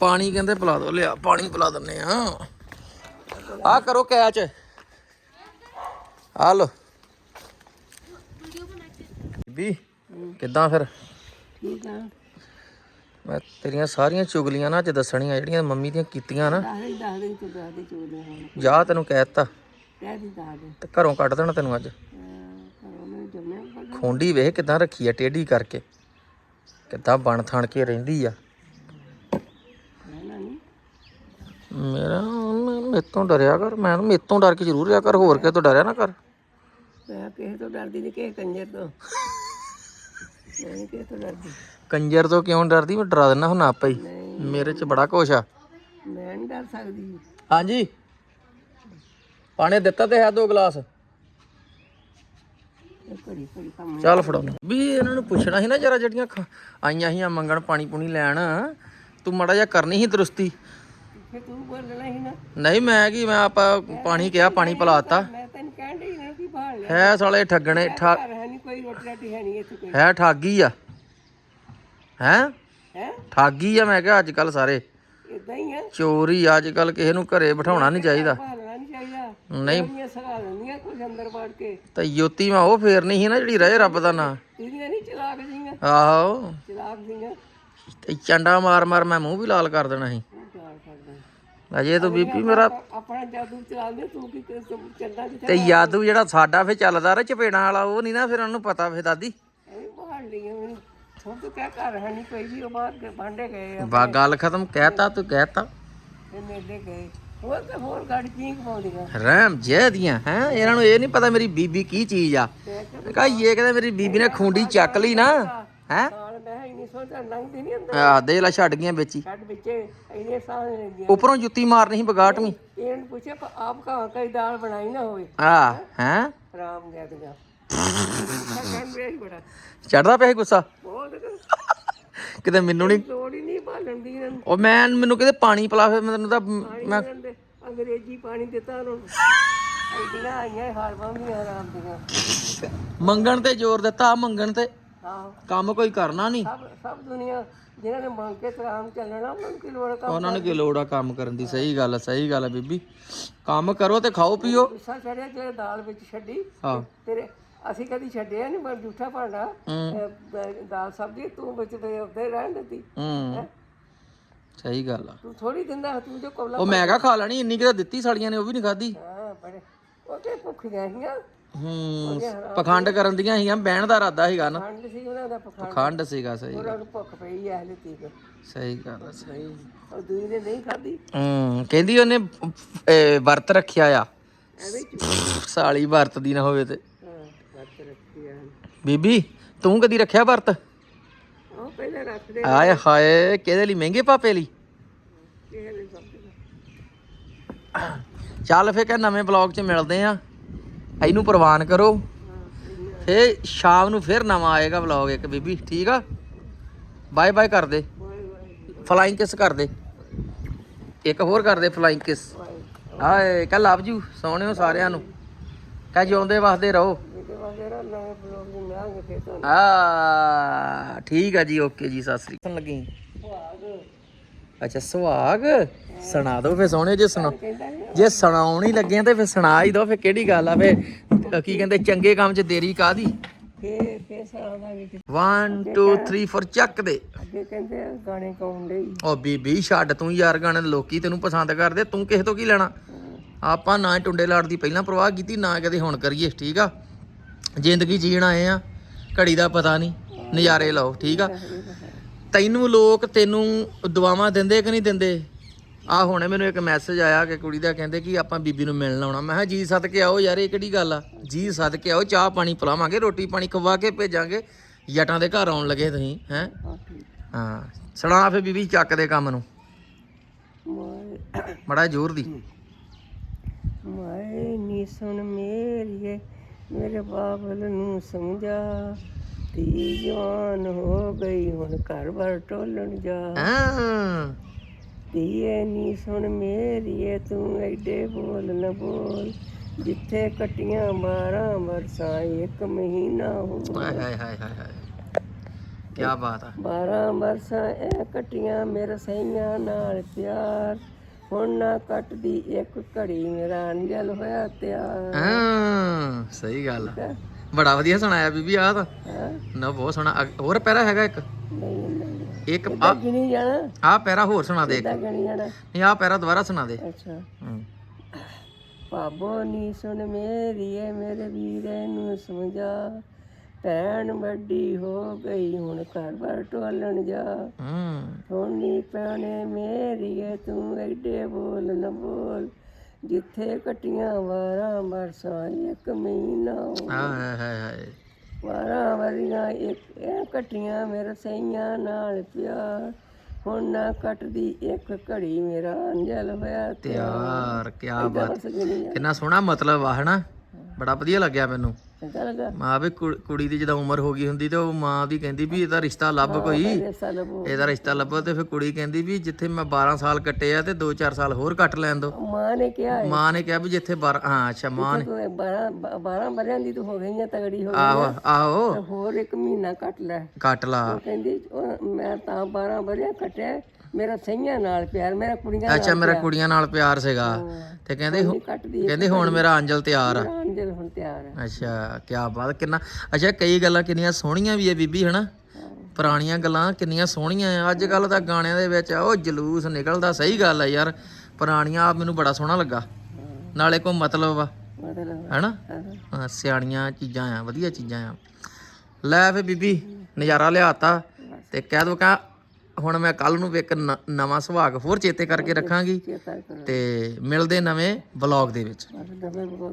ਪਾਣੀ ਕਹਿੰਦੇ ਪਿਲਾ ਦੋ ਲਿਆ ਪਾਣੀ ਪਿਲਾ ਦਿੰਨੇ ਆ। ਆ ਕਰੋ ਕੈਚ। ਆ ਲੋ ਬੀਬੀ ਕਿੱਦਾਂ ਫਿਰ? ਠੀਕ ਆ। ਮੈਂ ਤੇਰੀਆਂ ਸਾਰੀਆਂ ਚੁਗਲੀਆਂ ਨਾ ਅੱਜ ਦੱਸਣੀਆਂ ਜਿਹੜੀਆਂ ਮੰਮੀ ਦੀਆਂ ਕੀਤੀਆਂ ਨਾ। ਤੂੰ ਹੁਣ। ਜਾ ਤੈਨੂੰ ਕਹਿਤਾ ਕਹਿ ਦੀ ਦੱਸ ਦੇ। ਤੇ ਘਰੋਂ ਕੱਢ ਦੇਣਾ ਤੈਨੂੰ ਅੱਜ। ਖੁੰਡੀ ਵੇਖ ਕਿਦਾਂ ਰੱਖੀ ਆ ਟੇਢੀ ਕਰਕੇ। ਕਿੱਦਾਂ ਬਣ ਥਣ ਕੇ ਰਹਿੰਦੀ ਆ ਰਹਿਣਾ ਨਹੀਂ ਮੇਰਾ ਮੇਰੇ ਤੋਂ ਡਰਿਆ ਕਰ ਮੈਂ ਮੇਰੇ ਤੋਂ ਡਰ ਕੇ ਜ਼ਰੂਰ ਰਿਆ ਕਰ ਹੋਰ ਕਿਸੇ ਤੋਂ ਡਰਿਆ ਨਾ ਕਰ। ਮੈਂ ਕਿਸੇ ਤੋਂ ਡਰਦੀ ਨਹੀਂ ਕਿਸੇ ਕੰਜਰ ਤੋਂ। ਮੈਂ ਨਹੀਂ ਕਿਸੇ ਤੋਂ ਡਰਦੀ। ਕੰਜਰ ਤੋਂ ਕਿਉਂ ਡਰਦੀ? ਮੈਂ ਡਰਾ ਦਿੰਦਾ ਹੁਣ ਆਪੇ ਹੀ। ਨਹੀਂ। ਮੇਰੇ 'ਚ ਬੜਾ ਕੁਛ ਆ। ਮੈਂ ਨਹੀਂ ਡਰ ਸਕਦੀ। ਹਾਂਜੀ। ਪਾਣੀ ਦਿੱਤਾ ਤੇ ਹੈ ਦੋ ਗਲਾਸ। ਇਹ ਘੜੀ ਘੜੀ ਕੰਮ ਚੱਲ ਫੜੋ ਵੀ ਇਹਨਾਂ ਨੂੰ ਪੁੱਛਣਾ ਸੀ ਨਾ ਜਰਾ ਜਿਹੜੀਆਂ ਖ- ਆਈਆਂ ਸੀਆਂ ਮੰਗਣ ਪਾਣੀ ਪੂਣੀ ਲੈਣ। ਤੂੰ ਮੜਾ ਜਿਹਾ ਕਰਨੀ ਸੀ ਦਰੁਸਤੀ ਫੇ ਤੂੰ ਬੋਲਣਾ ਹੀ ਨਾ। ਨਹੀਂ ਮੈਂ ਕੀ ਮੈਂ ਆਪਾਂ ਪਾਣੀ ਕਿਹਾ ਪਾਣੀ ਪਿਲਾਤਾ। ਮੈਂ ਤੈਨੂੰ ਕਹਿਣ ਡਈ ਨਾ ਕੀ ਭਾਲ ਲਿਆ ਹੈ ਸਾਲੇ ਠੱਗਣੇ ਠਾ ਘਰ ਹੈ ਨਹੀਂ ਕੋਈ ਰੋਟੀ ਰਾਟੀ ਹੈ ਨਹੀਂ ਇੱਥੇ ਕੋਈ। ਹੈ ਠਾਗੀ ਆ। ਹੈ? ਹੈ? ਠਾਗੀ ਆ ਮੈਂ ਕਿਹਾ ਅੱਜ ਕੱਲ ਸਾਰੇ। ਇਦਾਂ ਹੀ ਆ। ਚੋਰੀ ਅੱਜ ਕੱਲ ਕਿਸੇ ਨੂੰ ਘਰੇ ਬਿਠਾਉਣਾ ਨਹੀਂ ਚਾਹੀਦਾ। ਭਾਲਣਾ ਨਹੀਂ ਚਾਹੀਦਾ। ਨਹੀਂ। ਕੁੜੀਆਂ ਸਗਾ ਦਿੰਦੀਆਂ ਕੁਝ ਅੰਦਰ ਵੜ ਕੇ। ਤਾਂ ਯੋਤੀ ਮੈਂ ਉਹ ਫੇਰਨੀ ਸੀ ਨਾ ਜਿਹੜੀ ਰਹੇ ਰੱਬ ਦਾ ਨਾਂ। ਤੀਆਂ ਨਹੀਂ ਚਲਾਕ ਜੀਆਂ? ਆਹੋ। ਚਲਾਕ ਜੀਆਂ। ਤੇ ਚੰਡਾ ਮਾਰ ਮਾਰ ਮੈਂ ਮੂੰਹ ਵੀ ਲਾਲ ਕਰ ਦੇਣਾ ਸੀ। ਅਜੇ ਤੂੰ ਬੀਬੀ ਮੇਰਾ ਆਪਣਾ ਜਾਦੂ ਚਲਾਉਂਦੇ ਤੂੰ ਕੀ ਕਿਤੇ ਤੇ ਯਾਦੂ ਜਿਹੜਾ ਸਾਡਾ ਫੇ ਚੱਲਦਾ ਰ ਚਪੇੜਾਂ ਵਾਲਾ ਉਹ ਨਹੀਂ ਨਾ ਫਿਰ ਉਹਨੂੰ ਪਤਾ ਫੇ ਦਾਦੀ। ਤੋਂ ਕਿਆ ਘਰ ਹੈ ਨਹੀਂ ਕੋਈ ਵੀ ਉਹ ਬਾਹਰ ਕੇ ਬਾਂਡੇ ਗਏ ਆ। ਬਾ ਗੱਲ ਖਤਮ ਕਹਿਤਾ ਤੂੰ ਕਹਿਤਾ। ਤੇ ਮੇਲੇ ਗਏ। ਹੋਰ ਤੇ ਹੋਰ ਗਾੜੀ ਪੀਂਗ ਪਾਉਂਦੀਆਂ ਰਹਿਮ ਜੈ ਦੀਆਂ ਹੈ? ਇਹਨਾਂ ਨੂੰ ਇਹ ਨਹੀਂ ਪਤਾ ਮੇਰੀ ਬੀਬੀ ਕੀ ਚੀਜ਼ ਆ। ਕਹਾ ਇਹ ਕਹਿੰਦੇ ਮੇਰੀ ਬੀਬੀ ਨੇ ਖੁੰਡੀ ਚੱਕ ਲਈ ਨਾ ਹੈ। ਲੰਘਦੀ ਨਹੀਂ ਅੰਦਰ। ਆ ਦੇ ਲਾ ਛੱਡ ਗਈਆਂ ਵਿੱਚ। ਹੀ ਛੱਡ ਵਿੱਚ ਇੰਨੇ ਸਾਹ ਲੈਂਦੀਆਂ ਉੱਪਰੋਂ ਜੁੱਤੀ ਮਾਰਨੀ ਸੀ ਬਗਾਟਵੀਂ ਇਹਨਾਂ ਨੂੰ ਪੁੱਛਿਆ ਪਰ ਆਪ ਕਹਾਂ ਕਈ ਦਾਲ ਬਣਾਈ ਨਾ ਹੋਵੇ। ਆ ਹੈ? ਰਾਮ ਦੇ ਦਿਆ ਕਹਿੰਦੇ ਹੀ ਬੜਾ। ਚੜਦਾ ਪਿਆ ਸੀ ਗੁੱਸਾ? ਬਹੁਤ। ਕਿਤੇ ਮੈਨੂੰ ਨਹੀਂ ਲੋੜ ਹੀ ਨਹੀਂ ਭਾਲਣ ਦੀ ਇਹਨਾਂ ਨੂੰ। ਉਹ ਮੈਂ ਮੈਨੂੰ ਕਿਤੇ ਪਾਣੀ ਪਿਲਾ ਫਿਰ ਮੈਨੂੰ ਤਾਂ ਮੈਂ ਅੰਗਰੇਜ਼ੀ ਪਾਣੀ ਦਿੱਤਾ ਉਹਨਾਂ ਨੂੰ। ਐਡੀਆਂ ਆਈਆਂ ਹਾਰ ਬੰਦੀਆਂ ਆਰਾਮ ਦੀਆਂ। ਮੰਗਣ ਤੇ ਜ਼ੋਰ ਦਿੱਤਾ ਮੰਗਣ ਤੇ। ਆਹੋ। ਕੰਮ ਕੋਈ ਕਰਨਾ ਨਹੀਂ। ਸਭ ਸਭ ਦੁਨੀਆ ਜਿਹਨਾਂ ਨੇ ਮੰਗ ਕੇ ਤਰਾਮ ਚੱਲਣਾ ਉਹਨਾਂ ਨੂੰ ਕੀ ਲੋੜ ਹੈ ਕੰਮ ਉਹਨਾਂ ਨੂੰ ਕੀ ਲੋੜ ਆ ਕੰਮ ਕਰਨ ਦੀ? ਸਹੀ ਗੱਲ ਆ ਸਹੀ ਗੱਲ ਆ ਬੀਬੀ। ਕੰਮ ਕਰੋ ਤੇ ਖਾਓ ਪੀਓ। ਗੁੱਸਾ ਚੜਿਆ ਜਿਹੜੇ ਦਾਲ ਵਿੱਚ ਛੱਡੀ। ਹਾਂ। ਤੇਰੇ ਅਸੀਂ ਕਦੀ ਛੱਡਿਆ ਨਹੀਂ ਮੈਂ ਝੂਠਾ ਭਾਂਡਾ ਅਹ, ਦਾਲ ਸਬਜ਼ੀ ਤੂੰ ਵਿੱਚ ਤੇ ਉੱਤੇ ਰਹਿਣ ਦਿੱਤੀ। ਹੂੰ। ਸਹੀ ਗੱਲ ਆ। ਤੂੰ ਥੋੜੀ ਦਿੰਦਾ ਤੂੰ ਜੋ ਕੋਲਾ ਉਹ ਮੈਂ ਕਹਾ ਖਾ ਲੈਣੀ ਇੰਨੀ ਕਿਤੇ ਦਿੱਤੀ ਸਾਲੀਆਂ ਨੇ ਉਹ ਵੀ ਨਹੀਂ ਖਾਧੀ। ਹਾਂ ਬੜੇ ਉਹ ਤੇ ਭੁੱਖ ਗਈਆਂ ਸੀਗੀਆਂ। ਹੂੰ ਪਖੰਡ ਕਰਨ ਦੀਆਂ ਸੀਗੀਆਂ ਬਹਿਣ ਦਾ ਇਰਾਦਾ ਸੀਗਾ ਨਾ। ਠੰਡ ਸੀ ਉਹਨਾਂ ਦਾ ਪਖਾਣ ਖੰਡ ਸੀਗਾ ਸਹੀ ਉਹਨਾਂ ਨੂੰ ਭੁੱਖ ਪਈ ਐ ਹਲੇ ਤੀਕ। ਸਹੀ ਗੱਲ ਆ ਸਹੀ ਉਹ ਦੂਜੀ ਨੇ ਨਹੀਂ ਖਾਧੀ। ਹੂੰ ਕਹਿੰਦੀ ਉਹਨੇ ਇਹ, ਵਰਤ ਰੱਖਿਆ ਆ। ਐਵੇਂ ਸਾਲੀ ਵਰਤ ਦੀ ਨਾ ਹੋਵੇ ਤੇ। ਹਾਂ ਵਰਤ ਰੱਖੀ ਆ। ਬੀਬੀ ਤੂੰ ਕਦੀ ਰੱਖਿਆ ਵਰਤ? ਉਹ ਪਹਿਲਾਂ ਰੱਖਦੇ ਆਏ ਹਾਏ ਕਿਹਦੇ ਲਈ? ਮਹਿੰਗੇ ਪਾਪੇ ਲਈ? ਕਿਸੇ ਨੇ ਸਬਜ਼ੀ ਚੱਲ ਫੇਰ ਕਿ ਨਵੇਂ ਬਲੌਗ 'ਚ ਮਿਲਦੇ ਆ। ਇਹਨੂੰ ਪ੍ਰਵਾਨ ਕਰੋ। ਫੇਰ ਸ਼ਾਮ ਨੂੰ ਫਿਰ ਨਵਾਂ ਆਏਗਾ ਬਲੌਗ ਇੱਕ ਬੀਬੀ, ਠੀਕ ਆ? ਬਾਏ ਬਾਏ ਕਰ ਦੇ। ਫਲਾਈਂਗ ਕਿਸ ਕਰ ਦੇ। ਇੱਕ ਹੋਰ ਕਰ ਦੇ ਫਲਾਈਂਗ ਕਿਸ ਆਏ ਕਹ ਲਵ ਯੂ ਸੋਹਣਿਓ ਸਾਰਿਆਂ ਨੂੰ। ਕਹ ਜਿਉਂਦੇ ਵਸਦੇ ਰਹੋ। ਆ ਠੀਕ ਆ ਜੀ, ਓਕੇ ਜੀ, ਸਤਿ ਸ੍ਰੀ ਅਕਾਲ। ਲੱਗੀ ਅੱਛਾ, ਸੁਹਾਗ। ਸੁਣਾ ਦਿਓ ਫੇ ਸੋਹਣੇ ਜੇ ਸੁਣਾ ਜੇ ਸੁਣਾਉਣ ਹੀ ਲੱਗੇ ਤੇ ਫੇ ਸੁਣਾ ਹੀ ਦੋ ਫੇ ਕਿਹੜੀ ਗੱਲ ਆ? ਫੇ ਕੀ ਕਹਿੰਦੇ ਚੰਗੇ ਕੰਮ 'ਚ ਦੇਰੀ ਕਾਦੀ ਫੇਰ ਫੇਰ ਸਾਡਾ ਵਿੱਚ 1 2 3 4 ਚੱਕ ਦੇ। ਅੱਗੇ ਕਹਿੰਦੇ ਗਾਣੇ ਗਾਉਣ ਲਈ ਓ ਬੀਬੀ ਛੱਡ ਤੂੰ ਯਾਰ ਗਾਣੇ ਲੋਕੀ ਤੈਨੂੰ ਪਸੰਦ ਕਰਦੇ ਤੂੰ ਕਿਸੇ ਤੋਂ ਕੀ ਲੈਣਾ? ਆਪਾਂ ਨਾ ਟੁੰਡੇ ਲਾੜ ਦੀ ਪਹਿਲਾਂ ਪ੍ਰਵਾਹ ਕੀਤੀ ਨਾ ਕਦੇ ਹੁਣ ਕਰੀਏ ਠੀਕ ਆ? ਜ਼ਿੰਦਗੀ ਜੀਣ ਆਏ ਆ ਘੜੀ ਦਾ ਪਤਾ ਨਹੀਂ ਨਜ਼ਾਰੇ ਲਓ ਠੀਕ ਆ। ਤੈਨੂੰ ਲੋਕ ਤੈਨੂੰ ਦੁਆਵਾਂ ਦਿੰਦੇ ਕਿ ਨਹੀਂ ਦਿੰਦੇ? ਆ ਹੁਣੇ ਮੈਨੂੰ ਇੱਕ ਮੈਸੇਜ ਆਇਆ ਕਿ ਕੁੜੀ ਦਾ ਕਹਿੰਦੇ ਕਿ ਆਪਾਂ ਬੀਬੀ ਨੂੰ ਮਿਲਣ ਆਉਣਾ। ਮੈਂ ਕਿਹਾ ਜੀ ਸੱਦ ਕੇ ਆਓ ਯਾਰ ਇਹ ਕਿਹੜੀ ਗੱਲ ਆ? ਜੀ ਸੱਦ ਕੇ ਆਓ ਚਾਹ ਪਾਣੀ ਪਿਲਾਵਾਂਗੇ ਰੋਟੀ ਪਾਣੀ ਖਵਾ ਕੇ ਭੇਜਾਂਗੇ। ਜਟਾਂ ਦੇ ਘਰ ਆਉਣ ਲੱਗੇ ਤੁਸੀਂ ਹੈ? ਹਾਂ ਸੁਣਾ ਫੇ ਬੀਬੀ ਚੱਕ ਦੇ ਕੰਮ ਨੂੰ। ਮਾਏ ਬੜਾ ਜ਼ੋਰ ਦੀ। ਮਾਏ ਨੀ ਸੁਣ ਮੇਰੀਏ ਮੇਰੇ ਬਾਬਲ ਨੂੰ ਸਮਝਾ। ਤੀ ਜਵਾਨ ਹੋ ਗਈ ਹੁਣ ਘਰ ਬਾਰ ਟੋਲਣ ਜਾ। ਹਾਂ। ਧੀਏ ਨੀ ਸੁਣ ਮੇਰੀਏ ਤੂੰ ਐਡੇ ਬੋਲ ਨਾ ਬੋਲ। ਜਿੱਥੇ ਕਟੀਆਂ 12 ਵਰਸਾਂ ਇੱਕ ਮਹੀਨਾ ਹੋ ਹਾਏ ਹਾਏ ਹਾਏ ਹਾਏ ਹਾਏ। ਕੀ ਬਾਤ ਆ। 12 ਵਰਸਾਂ ਐ ਕਟੀਆਂ ਮੇਰੇ ਸਈਆਂ ਨਾਲ ਪਿਆਰ। ਹੁਣ ਨਾ ਕੱਟਦੀ ਇੱਕ ਘੜੀ ਮੇਰਾ ਅੰਜਲ ਹੋਇਆ ਤਿਆਰ। ਹਾਂ ਸਹੀ ਗੱਲ ਆ। ਬੜਾ ਵਧੀਆ ਸੁਣਾਇਆ ਬੀਬੀ ਆ ਤਾਂ। ਹਾਂ। ਨਾ ਬਹੁਤ ਸੋਹਣਾ ਅੱਗ- ਹੋਰ ਪੈਰਾ ਹੈਗਾ ਇੱਕ? ਨਹੀਂ ਨਹੀਂ। ਇੱਕ ਆ ਗਿਣੀ ਜਾਣਾ? ਆ ਪੈਰਾ ਹੋਰ ਸੁਣਾ ਦੇ ਇੱਕ। ਕਿੱਦਾਂ ਗਿਣੀ ਜਾਣਾ? ਨਹੀਂ ਆ ਪੈਰਾ ਦੁਬਾਰਾ ਸੁਣਾ ਦੇ। ਅੱਛਾ। ਹੂੰ। ਪਾਬੋ ਨੀ ਸੁਣ ਮੇਰੀਏ ਮੇਰੇ ਵੀਰੇ ਨੂੰ ਸਮਝਾ। ਭੈਣ ਵੱਡੀ ਹੋ ਗਈ ਹੁਣ ਘਰ ਬਾਰ ਟੋਲਣ ਜਾ। ਹੂੰ। ਸੋਨੀ ਭੈਣੇ ਮੇਰੀਏ ਤੂੰ ਐਡੇ ਬੋਲ ਨਾ ਬੋਲ। ਜਿੱਥੇ ਕਟੀਆਂ ਵਾਰਾਂ ਬਰਸਾਂ ਇੱਕ ਮਹੀਨਾ। ਹੋ ਹਾਏ ਹਾਏ ਹਾਏ। ਵਾਰਾਂ ਵਰੀਆਂ ਇੱਕ ਇਹ ਕਟੀਆਂ ਮੇਰੇ ਸਈਆਂ ਨਾਲ ਪਿਆਰ। ਹੁਣ ਨਾ ਕੱਟਦੀ ਇੱਕ ਘੜੀ ਮੇਰਾ ਅੰਜਲ ਹੋਇਆ ਤੇ ਯਾਰ ਕੀ ਬਾਤ। ਕਿੰਨਾ ਸੋਹਣਾ ਮਤਲਬ ਆ ਹਨਾ? ਬੜਾ ਵਧੀਆ ਲੱਗਿਆ ਮੈਨੂੰ। ਚੰਗਾ ਲੱਗਾ। ਮਾਂ ਵੀ ਕੁੜ- ਕੁੜੀ ਦੀ ਜਦੋਂ ਉਮਰ ਹੋ ਗਈ ਹੁੰਦੀ ਤੇ ਉਹ ਮਾਂ ਦੀ ਕਹਿੰਦੀ ਵੀ ਇਹਦਾ ਰਿਸ਼ਤਾ ਲੱਭ ਕੋਈ। ਇਹਦਾ ਰਿਸ਼ਤਾ ਲੱਭੋ ਤੇ ਫਿਰ ਕੁੜੀ ਕਹਿੰਦੀ ਵੀ ਜਿੱਥੇ ਮੈਂ 12 ਸਾਲ ਕੱਟੇ ਆ ਤੇ 2-4 ਸਾਲ ਹੋਰ ਕੱਟ ਲੈਣ ਦੋ। ਮਾਂ ਨੇ ਕਿਹਾ ਹੈ। ਮਾਂ ਨੇ ਕਿਹਾ ਵੀ ਜਿੱਥੇ 12 ਹਾਂ ਅੱਛਾ ਮਾਂ ਨੇ। ਤੂੰ 12 12 ਬਰਿਆਂ ਦੀ ਤੂੰ ਹੋ ਗਈ ਆ ਤਗੜੀ ਹੋ ਗਈ ਆਹੋ ਆਹੋ। ਹੋਰ ਇੱਕ ਮਹੀਨਾ ਕੱਟ ਲੈ। ਕੱਟ ਲਾ। ਉਹ ਕਹਿੰਦੀ ਉਹ ਮੈਂ ਤਾਂ 12 ਬਰਿਆਂ ਕੱਟਿਆ। ਮੇਰਾ ਸਈਆਂ ਨਾਲ ਪਿਆਰ ਮੇਰਾ ਕੁੜੀਆਂ ਅੱਛਾ ਮੇਰਾ ਕੁੜੀਆਂ ਨਾਲ ਪਿਆਰ ਸੀਗਾ। ਤੇ ਕਹਿੰਦੇ ਕੱਟਦੀ ਕਹਿੰਦੇ ਹੁਣ ਮੇਰਾ ਅੰਜਲ ਤਿਆਰ ਆ। ਅੰਜਲ ਹੁਣ ਤਿਆਰ ਹੈ ਅੱਛਾ ਕੀ ਬਾਤ ਕਿੰਨਾ ਅੱਛਾ ਕਈ ਗੱਲਾਂ ਕਿੰਨੀਆਂ ਸੋਹਣੀਆਂ ਵੀ ਐ ਬੀਬੀ ਹਨਾ? ਪੁਰਾਣੀਆਂ ਗੱਲਾਂ ਕਿੰਨੀਆਂ ਸੋਹਣੀਆਂ ਆ। ਅੱਜ ਕੱਲ ਤਾਂ ਗਾਣਿਆਂ ਦੇ ਵਿੱਚ ਉਹ ਜਲੂਸ ਨਿਕਲਦਾ ਸਹੀ ਗੱਲ ਆ ਯਾਰ। ਪੁਰਾਣੀਆਂ ਆ ਮੈਨੂੰ ਬੜਾ ਸੋਹਣਾ ਲੱਗਾ। ਨਾਲੇ ਕੋ ਮਤਲਬ ਆ ਮਤਲਬ ਹੈਨਾ? ਹਾਂ, ਸਿਆਣੀਆਂ ਚੀਜ਼ਾਂ ਆ ਵਧੀਆ ਚੀਜ਼ਾਂ ਆ। ਲੈ ਫੇ ਬੀਬੀ ਨਜ਼ਾਰਾ ਲਿਆਤਾ। ਤੇ ਕਹਿ ਦੋ ਕਾ ਹੁਣ ਮੈਂ ਕੱਲ ਨੂੰ ਵੀ ਇੱਕ ਨ- ਨਵਾਂ ਸੁਹਾਗ ਹੋਰ ਚੇਤੇ ਕਰਕੇ ਰੱਖਾਂਗੀ ਤੇ ਮਿਲਦੇ ਨਵੇਂ ਵਲੌਗ ਦੇ ਵਿੱਚ।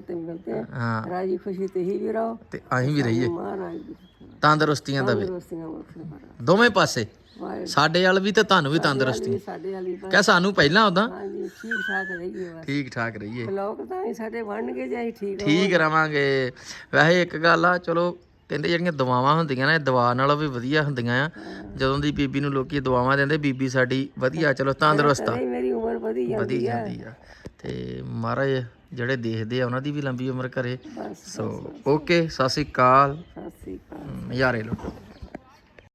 ਤੇ ਮਿਲਦੇ ਆ। ਹਾਂ। ਰਾਜੀ ਖੁਸ਼ੀ ਤੇ ਹੀ ਵੀ ਰਹੋ। ਤੇ ਅਸੀਂ ਵੀ ਰਹੀਏ। ਮਹਾਰਾਜ ਦੀ ਤੰਦਰੁਸਤੀਆਂ ਦਵੇ ਪਾਸੇ। ਸਾਡੇ ਵਾਲ ਵੀ ਤੇ ਤੁਹਾਨੂੰ ਵੀ ਤੰਦਰੁਸਤੀ ਕਹਿ ਸਾਨੂੰ ਪਹਿਲਾਂ ਉਦਾਂ ਠੀਕ ਠਾਕ ਰਹੀਏ ਬਸ। ਠੀਕ ਠਾਕ ਰਹੀਏ। ਲੋਕ ਤਾਂ ਹੀ ਸਾਡੇ ਬਣਨਗੇ ਜੇ ਅਸੀਂ ਠੀਕ ਠੀਕ ਰਵਾਂਗੇ। ਵੈਸੇ ਇੱਕ ਗੱਲ ਆ ਚਲੋ ਕਹਿੰਦੇ ਜਿਹੜੀਆਂ ਦਵਾਵਾਂ ਹੁੰਦੀਆਂ ਨੇ ਇਹ ਦਵਾ ਨਾਲੋਂ ਵੀ ਵਧੀਆ ਹੁੰਦੀਆਂ ਆ। ਜਦੋਂ ਦੀ ਬੀਬੀ ਨੂੰ ਲੋਕੀ ਦੁਆਵਾਂ ਦਿੰਦੇ ਬੀਬੀ ਸਾਡੀ ਵਧੀਆ ਚਲੋ ਤੰਦਰੁਸਤ ਆ। ਮੇਰੀ ਉਮਰ ਵਧੀ ਵਧੀ ਜਾਂਦੀ ਆ। ਜਾਂਦੀ ਆ। ਤੇ ਮਹਾਰਾਜ ਜਿਹੜੇ ਦੇਖਦੇ ਆ ਉਹਨਾਂ ਦੀ ਵੀ ਲੰਬੀ ਉਮਰ ਕਰੇ। ਸੋ ਓਕੇ ਸਤਿ ਸ੍ਰੀ ਅਕਾਲ। ਸਤਿ ਸ੍ਰੀ ਅਕਾਲ। ਨਜ਼ਾਰੇ ਲੁੱਟੋ